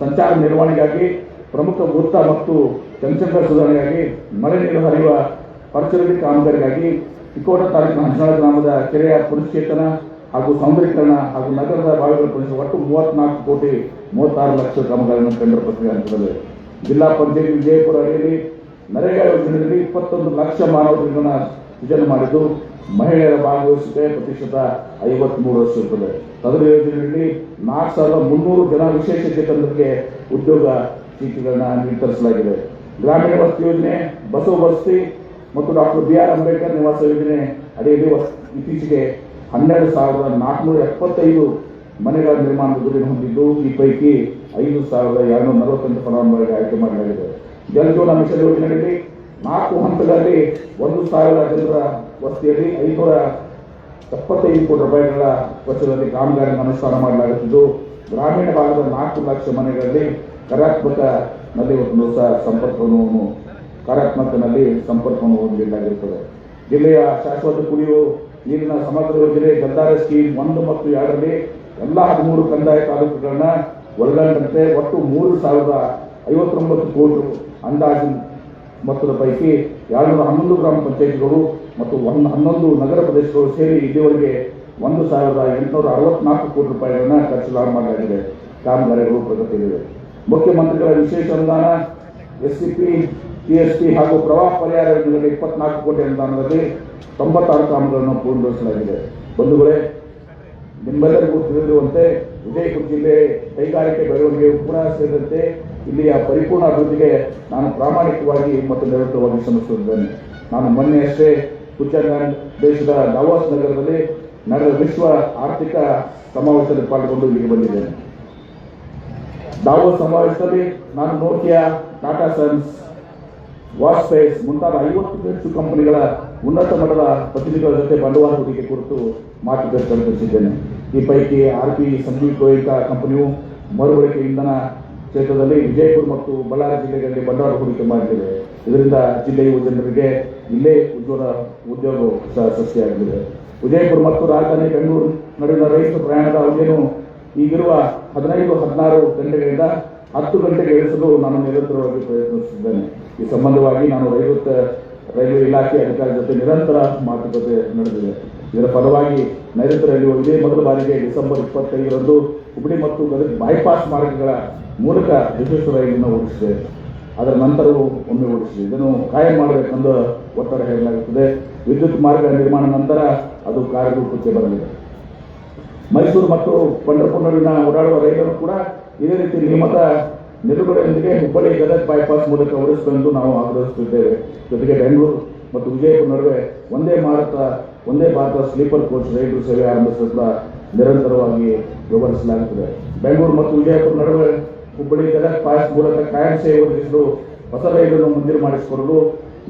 S1: ಸಂಚಾರ ನಿರ್ವಹಣೆಗಾಗಿ ಪ್ರಮುಖ ವೃತ್ತ ಮತ್ತು ಜನಸಂಖ್ಯಾ ಸುಧಾರಣೆಗಾಗಿ ಮಳೆ ನೀರು ಹರಿಯುವ ಪರಿಸರದಲ್ಲಿ ಕಾಮಗಾರಿಗಾಗಿ ಚಿಕ್ಕೋಟ ತಾಲೂಕಿನ ಹಂಚನಾಳ ಗ್ರಾಮದ ಕೆರೆಯ ಪುನಶ್ಚೇತನ ಹಾಗೂ ಸೌಂದರೀಕರಣ ಹಾಗೂ ನಗರದ ಬಾವಿಗಳ ಪುನಶ್ಚೇತನ ಒಟ್ಟು ಮೂವತ್ನಾಲ್ಕು ಕೋಟಿ ಮೂವತ್ತಾರು ಲಕ್ಷ ಕಾಮಗಾರಿಯನ್ನು ಟೆಂಡರ್ ಪ್ರಕ್ರಿಯೆ ಹಂತದಲ್ಲಿ ಜಿಲ್ಲಾ ಪಂಚಾಯತ್ ವಿಜಯಪುರ ಅಡಿಯಲ್ಲಿ ನರೇಗಾ ಯೋಜನೆಯಲ್ಲಿ ಇಪ್ಪತ್ತೊಂದು ಲಕ್ಷ ಮಾನವರಿಗಳನ್ನ ಸೃಜನೆ ಮಾಡಿದ್ದು, ಮಹಿಳೆಯರ ಭಾಗವಹಿಸುವಿಕೆ ಪ್ರತಿಶತ ಐವತ್ಮೂರು ವರ್ಷ ಇರ್ತದೆ. ಸದರ ಯೋಜನೆಯಲ್ಲಿ ನಾಲ್ಕು ಸಾವಿರದ ಮುನ್ನೂರು ಜನ ವಿಶೇಷ ಚೇತನರಿಗೆ ಉದ್ಯೋಗ ಚೀಟಿಗಳನ್ನ ನಿರ್ಧರಿಸಲಾಗಿದೆ. ಗ್ರಾಮೀಣ ವಸತಿ ಯೋಜನೆ, ಬಸವ ವಸತಿ ಮತ್ತು ಡಾಕ್ಟರ್ ಬಿ ಆರ್ ಅಂಬೇಡ್ಕರ್ ನಿವಾಸ ಯೋಜನೆ ಅಡಿಯಲ್ಲಿ ಇತ್ತೀಚೆಗೆ ಹನ್ನೆರಡು ಸಾವಿರದ ನಾಲ್ಕುನೂರ ಎಪ್ಪತ್ತೈದು ಮನೆಗಳ ನಿರ್ಮಾಣದ ಗುರಿ ಹೊಂದಿದ್ದು, ಈ ಪೈಕಿ ಐದು ಸಾವಿರದ ಎರಡುನೂರ ನಲವತ್ತೆಂಟು ಫಲಾನುಭವಿಗೆ ಆಯ್ಕೆ ಮಾಡಲಾಗಿದೆ. ಜಲಜೀವನ ಮಿಷನ್ ಯೋಜನೆಯಲ್ಲಿ ನಾಲ್ಕು ಹಂತದಲ್ಲಿ ಒಂದು ಸಾವಿರ ಜನರ ವಸ್ತಿಯಲ್ಲಿ ಐನೂರ ಎಪ್ಪತ್ತೈದು ಕೋಟಿ ರೂಪಾಯಿಗಳ ವೆಚ್ಚದಲ್ಲಿ ಕಾಮಗಾರಿಯನ್ನು ಅನುಷ್ಠಾನ ಮಾಡಲಾಗುತ್ತಿದ್ದು, ಗ್ರಾಮೀಣ ಭಾಗದ ನಾಲ್ಕು ಲಕ್ಷ ಮನೆಗಳಲ್ಲಿ ಕಾರ್ಯಾತ್ಮಕನಲ್ಲಿ ಒಂದು ಹೊಸ ಸಂಪರ್ಕವನ್ನು ಕಾರ್ಯಾತ್ಮಕನಲ್ಲಿ ಸಂಪರ್ಕವನ್ನು ಹೊಂದಬೇಕಾಗಿರುತ್ತದೆ ಜಿಲ್ಲೆಯ ಶಾಶ್ವತ ಕುಡಿಯುವ ನೀರಿನ ಸಮಗ್ರ ಯೋಜನೆ ಗದ್ದಾರ ಸ್ಕೀಮ್ ಒಂದು ಮತ್ತು ಎರಡರಲ್ಲಿ ಎಲ್ಲ ಹದಿಮೂರು ಕಂದಾಯ ತಾಲೂಕುಗಳನ್ನ ಒಳಗೊಂಡಂತೆ ಒಟ್ಟು ಮೂರು ಸಾವಿರದ ಐವತ್ತೊಂಬತ್ತು ಕೋಟಿ ಅಂದಾಜು ಮೊತ್ತದ ಪೈಕಿ ಎರಡುನೂರ ಹನ್ನೊಂದು ಗ್ರಾಮ ಪಂಚಾಯತ್ಗಳು ಮತ್ತು ಒಂದು ಹನ್ನೊಂದು ನಗರ ಪ್ರದೇಶಗಳು ಸೇರಿ ಇಲ್ಲಿವರೆಗೆ ಒಂದು ಸಾವಿರದ ಎಂಟುನೂರ ಅರವತ್ನಾಲ್ಕು ಕೋಟಿ ರೂಪಾಯಿಗಳನ್ನ ಖರ್ಚು ಮಾಡಲಾಗಿದೆ. ಕಾಮಗಾರಿಗಳು ಪ್ರಗತಿಯಲ್ಲಿವೆ. ಮುಖ್ಯಮಂತ್ರಿಗಳ ವಿಶೇಷ ಅನುದಾನ, ಎಸ್ಸಿಪಿ ಟಿಎಸ್ಪಿ ಹಾಗೂ ಪ್ರವಾಹ ಪರಿಹಾರ ಯೋಜನೆಯಲ್ಲಿ ಇಪ್ಪತ್ನಾಲ್ಕು ಕೋಟಿ ಅನುದಾನದಲ್ಲಿ ತೊಂಬತ್ತಾರು ಕಾಮಗಳನ್ನು ಪೂರ್ಣಗೊಳಿಸಲಾಗಿದೆ. ಬಂಧುಗಳೇ, ನಿಮ್ಮೆಲ್ಲರಿಗೂ ತಿಳಿದಿರುವಂತೆ ವಿಜಯಪುರ ಜಿಲ್ಲೆ ಕೈಗಾರಿಕೆ ಬೆಳವಣಿಗೆ ಕೂಡ ಸೇರಿದಂತೆ ಇಲ್ಲಿಯ ಪರಿಪೂರ್ಣ ಅಭಿವೃದ್ಧಿಗೆ ನಾನು ಪ್ರಾಮಾಣಿಕವಾಗಿ ಮತ್ತು ನಿರಂತರವಾಗಿ ಶ್ರಮಿಸುತ್ತಿದ್ದೇನೆ. ನಾನು ಮೊನ್ನೆ ಅಷ್ಟೇ ದೇಶದ ದಾವಾಸ್ ನಗರದಲ್ಲಿ ನಡೆದ ವಿಶ್ವ ಆರ್ಥಿಕ ಸಮಾವೇಶದಲ್ಲಿ ಪಾಲ್ಗೊಂಡು ಇಲ್ಲಿಗೆ ಬಂದಿದ್ದೇನೆ. ದಾವೋಸ್ ಸಮಾವೇಶದಲ್ಲಿ ನಾನು ನೋಕಿಯಾ, ಟಾಟಾ ಸನ್ಸ್, ವಾಸ್ಪೇಸ್ ಮುಂತಾದ ಐವತ್ತು ಹೆಚ್ಚು ಕಂಪನಿಗಳ ಉನ್ನತ ಮಟ್ಟದ ಪ್ರತಿನಿಧಿಗಳ ಜೊತೆ ಬಂಡವಾಳ ಹೂಡಿಕೆ ಕುರಿತು ಮಾತುಕತೆ ನಡೆಸಿದ್ದೇನೆ ಈ ಪೈಕಿ ಆರ್ ಪಿ ಸಂಜೀವ್ ಗೋಯಂಕ ಕಂಪನಿಯು ಮರುಬಳಕೆ ಇಂಧನ ಕ್ಷೇತ್ರದಲ್ಲಿ ವಿಜಯಪುರ ಮತ್ತು ಬಳ್ಳಾರಿ ಜಿಲ್ಲೆಗಳಲ್ಲಿ ಬಂಡವಾಳ ಹೂಡಿಕೆ ಮಾಡಿದೆ ಇದರಿಂದ ಜಿಲ್ಲೆಯ ಜನರಿಗೆ ಇಲ್ಲೇ ಉದ್ಯೋಗ ಸ- ಸೃಷ್ಟಿಯಾಗಲಿದೆ. ವಿಜಯಪುರ ಮತ್ತು ರಾಜಧಾನಿ ಬೆಂಗಳೂರು ನಡುವಿನ ರೈಲು ಪ್ರಯಾಣದ ಅವಧಿಯನ್ನು ಈಗಿರುವ ಹದಿನೈದು, ಹದಿನಾರು ಗಂಟೆಗಳಿಂದ ಹತ್ತು ಗಂಟೆಗೆ ಇಳಿಸಲು ನಾನು ನಿರಂತರವಾಗಿ ಪ್ರಯತ್ನಿಸುತ್ತಿದ್ದೇನೆ. ಈ ಸಂಬಂಧವಾಗಿ ನಾನು ರೈಲ್ವೆ ರೈಲ್ವೆ ಇಲಾಖೆ ಅಧಿಕಾರಿ ಜೊತೆ ನಿರಂತರ ಮಾತುಕತೆ ನಡೆದಿದೆ. ಇದರ ಫಲವಾಗಿ ನೈಋತ್ಯ ರೈಲ್ವೆ ಇದೇ ಮೊದಲ ಬಾರಿಗೆ ಡಿಸೆಂಬರ್ ಇಪ್ಪತ್ತೈದರಂದು ಹುಬ್ಬಳ್ಳಿ ಮತ್ತು ಗದಗ ಬೈಪಾಸ್ ಮಾರ್ಗಗಳ ಮೂಲಕ ವಿಶೇಷ ರೈಲನ್ನು ಓಡಿಸಿದೆ ಅದರ ನಂತರವೂ ಒಮ್ಮೆ ಓಡಿಸಿದೆ ಇದನ್ನು ಕಾಯಂ ಮಾಡಬೇಕೆಂದು ಒತ್ತಡ ಹೇಳಲಾಗುತ್ತದೆ. ವಿದ್ಯುತ್ ಮಾರ್ಗ ನಿರ್ಮಾಣ ನಂತರ ಅದು ಕಾರ್ಯರೂಪಕ್ಕೆ ಬರಲಿದೆ. ಮೈಸೂರು ಮತ್ತು ಪಂಡರಪುರ ನಡುವಿನ ಓಡಾಡುವ ರೈಲನ್ನು ಕೂಡ ಇದೇ ರೀತಿ ನಿಯಮಿತ ನಿಲುಗಡೆಯೊಂದಿಗೆ ಹುಬ್ಬಳ್ಳಿ ಗದಗ ಬೈಪಾಸ್ ಮೂಲಕ ಓಡಿಸಬೇಕೆಂದು ನಾವು ಆಗ್ರಹಿಸುತ್ತಿದ್ದೇವೆ. ಜೊತೆಗೆ ಬೆಂಗಳೂರು ಮತ್ತು ವಿಜಯಪುರ ನಡುವೆ ಒಂದೇ ಭಾರತ ಒಂದೇ ಭಾರತ ಸ್ಲೀಪರ್ ಕೋಚ್ ರೈಲು ಸೇವೆ ಆರಂಭಿಸುತ್ತಾ ನಿರಂತರವಾಗಿ ವ್ಯವಹರಿಸಲಾಗುತ್ತದೆ ಬೆಂಗಳೂರು ಮತ್ತು ವಿಜಯಪುರ ನಡುವೆ ಹುಬ್ಬಳ್ಳಿ ಗದಗ ಪಾಸ್ ಮೂಲಕ ಕಾಯಂ ಸೇವೆ ಒದಗಿಸಲು ಹೊಸ ರೈಲನ್ನು ಮಂಜೂರು ಮಾಡಿಸಿಕೊಡಲು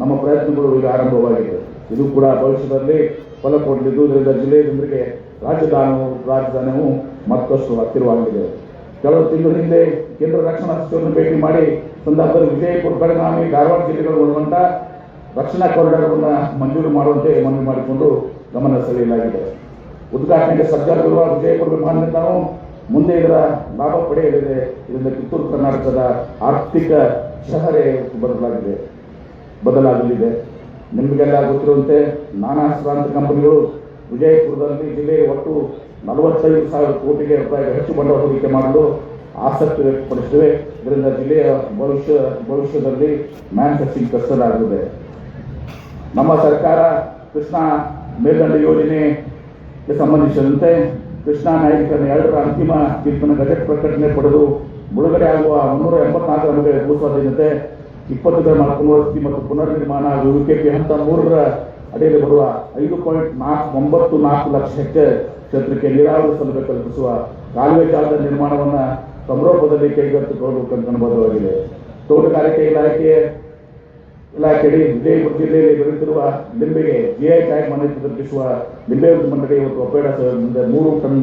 S1: ನಮ್ಮ ಪ್ರಯತ್ನಗಳು ಈಗ ಆರಂಭವಾಗಿದೆ ಇದು ಕೂಡ ಭವಿಷ್ಯದಲ್ಲಿ ಫಲ ಕೊಡಲಿದ್ದು ಇದರಿಂದ ಜಿಲ್ಲೆಯ ಜನರಿಗೆ ರಾಜಧಾನಿ ರಾಜಧಾನಿಯು ಮತ್ತಷ್ಟು ಹತ್ತಿರವಾಗಿದೆ ಕೆಲವು ತಿಂಗಳ ಹಿಂದೆ ಕೇಂದ್ರ ರಕ್ಷಣಾ ಸಚಿವರನ್ನು ಭೇಟಿ ಮಾಡಿ ಸಂದರ್ಭದಲ್ಲಿ ವಿಜಯಪುರ, ಬೆಳಗಾವಿ, ಧಾರವಾಡ ಜಿಲ್ಲೆಗಳು ಒಳಗೊಂಡ ರಕ್ಷಣಾ ಕಾರಿಡಾರ್ಗಳನ್ನು ಮಂಜೂರು ಮಾಡುವಂತೆ ಮನವಿ ಮಾಡಿಕೊಂಡು ಗಮನ ಸೆಳೆಯಲಾಗಿದೆ. ಉದ್ಘಾಟನೆಗೆ ಸಜ್ಜಾಗಿರುವ ವಿಜಯಪುರ ವಿಮಾನ ನಿಲ್ದಾಣವು ಮುಂದೆ ಇದರ ಲಾಭ ಪಡೆಯಲಿದೆ. ಇದರಿಂದ ಕಿತ್ತೂರು ಕರ್ನಾಟಕದ ಆರ್ಥಿಕ ಶಹರೆ ಬದಲಾಗಿದೆ. ಬದಲಾಗಲಿದೆ. ನಿಮಗೆಲ್ಲ ಗೊತ್ತಿರುವಂತೆ ನಾನಾ ಹೆಸರಾಂತ ಕಂಪನಿಗಳು ವಿಜಯಪುರದಲ್ಲಿ ಜಿಲ್ಲೆಗೆ ಒಟ್ಟು ನಲವತ್ತೈದು ಸಾವಿರ ಕೋಟಿಗೆ ರೂಪಾಯಿ ಹೆಚ್ಚು ಬಂಡವಾಳ ಹೂಡಿಕೆ ಮಾಡಲು ಆಸಕ್ತಿ ವ್ಯಕ್ತಪಡಿಸಿವೆ. ಇದರಿಂದ ಜಿಲ್ಲೆಯ ಭವಿಷ್ಯ, ಭವಿಷ್ಯದಲ್ಲಿ ಮ್ಯಾನುಫ್ಯಾಕ್ಚರಿಂಗ್ ಕಷ್ಟದಾಗಲಿದೆ. ನಮ್ಮ ಸರ್ಕಾರ ಕೃಷ್ಣ ಮೇಲ್ದಂಡ ಯೋಜನೆಗೆ ಸಂಬಂಧಿಸಿದಂತೆ ಕೃಷ್ಣಾ ನಾಯಕನ ಎರಡರ ಅಂತಿಮ ತೀರ್ಪಿನ ಗಜೆಟ್ ಪ್ರಕಟಣೆ ಪಡೆದು ಮುಳುಗಡೆ ಆಗುವ ಮುನ್ನೂರ ಎಂಬತ್ನಾಲ್ಕು ನಮಗೆ ಭೂಸ್ವಾಧೀನತೆ ಇಪ್ಪತ್ತು ಗ್ರಾಮ ಪುನರ್ವಸತಿ ಮತ್ತು ಪುನರ್ನಿರ್ಮಾಣ ಹಾಗೂ ಯುಕೆಪಿ ಹಂತ ಮೂರರ ಅಡಿಯಲ್ಲಿ ಬರುವ ಐದು ಪಾಯಿಂಟ್ ನಾಲ್ಕು ಒಂಬತ್ತು ನಾಲ್ಕು ಲಕ್ಷ ಹೆಕ್ಟೇರ್ ಕ್ಷೇತ್ರಕ್ಕೆ ನೀರಾವರಿ ಸೌಲಭ್ಯ ಕಲ್ಪಿಸುವ ಕಾಲುವೆ ಜಾಲದ ನಿರ್ಮಾಣವನ್ನು ಸಮರೋಪದಲ್ಲಿ ಕೈಗೆತ್ತಿಕೊಳ್ಳಬೇಕಂತ ಅನುಭವವಾಗಿದೆ. ತೋಟಗಾರಿಕೆ ಇಲಾಖೆ ಇಲಾಖೆಯಡಿ ಜಿಲ್ಲೆಯಲ್ಲಿ ಬೆಳೆಯುತ್ತಿರುವ ಲಿಂಬೆಗೆ ಜಿಐ ಟ್ಯಾಗ್ ಮಾನ್ಯತೆ ತಲುಪಿಸುವ ಲಿಂಬೆ ಮಂಡಳಿ ಇವತ್ತು ಒಪ್ಪೇಡ ಮುಂದೆ ಮೂರು ಟನ್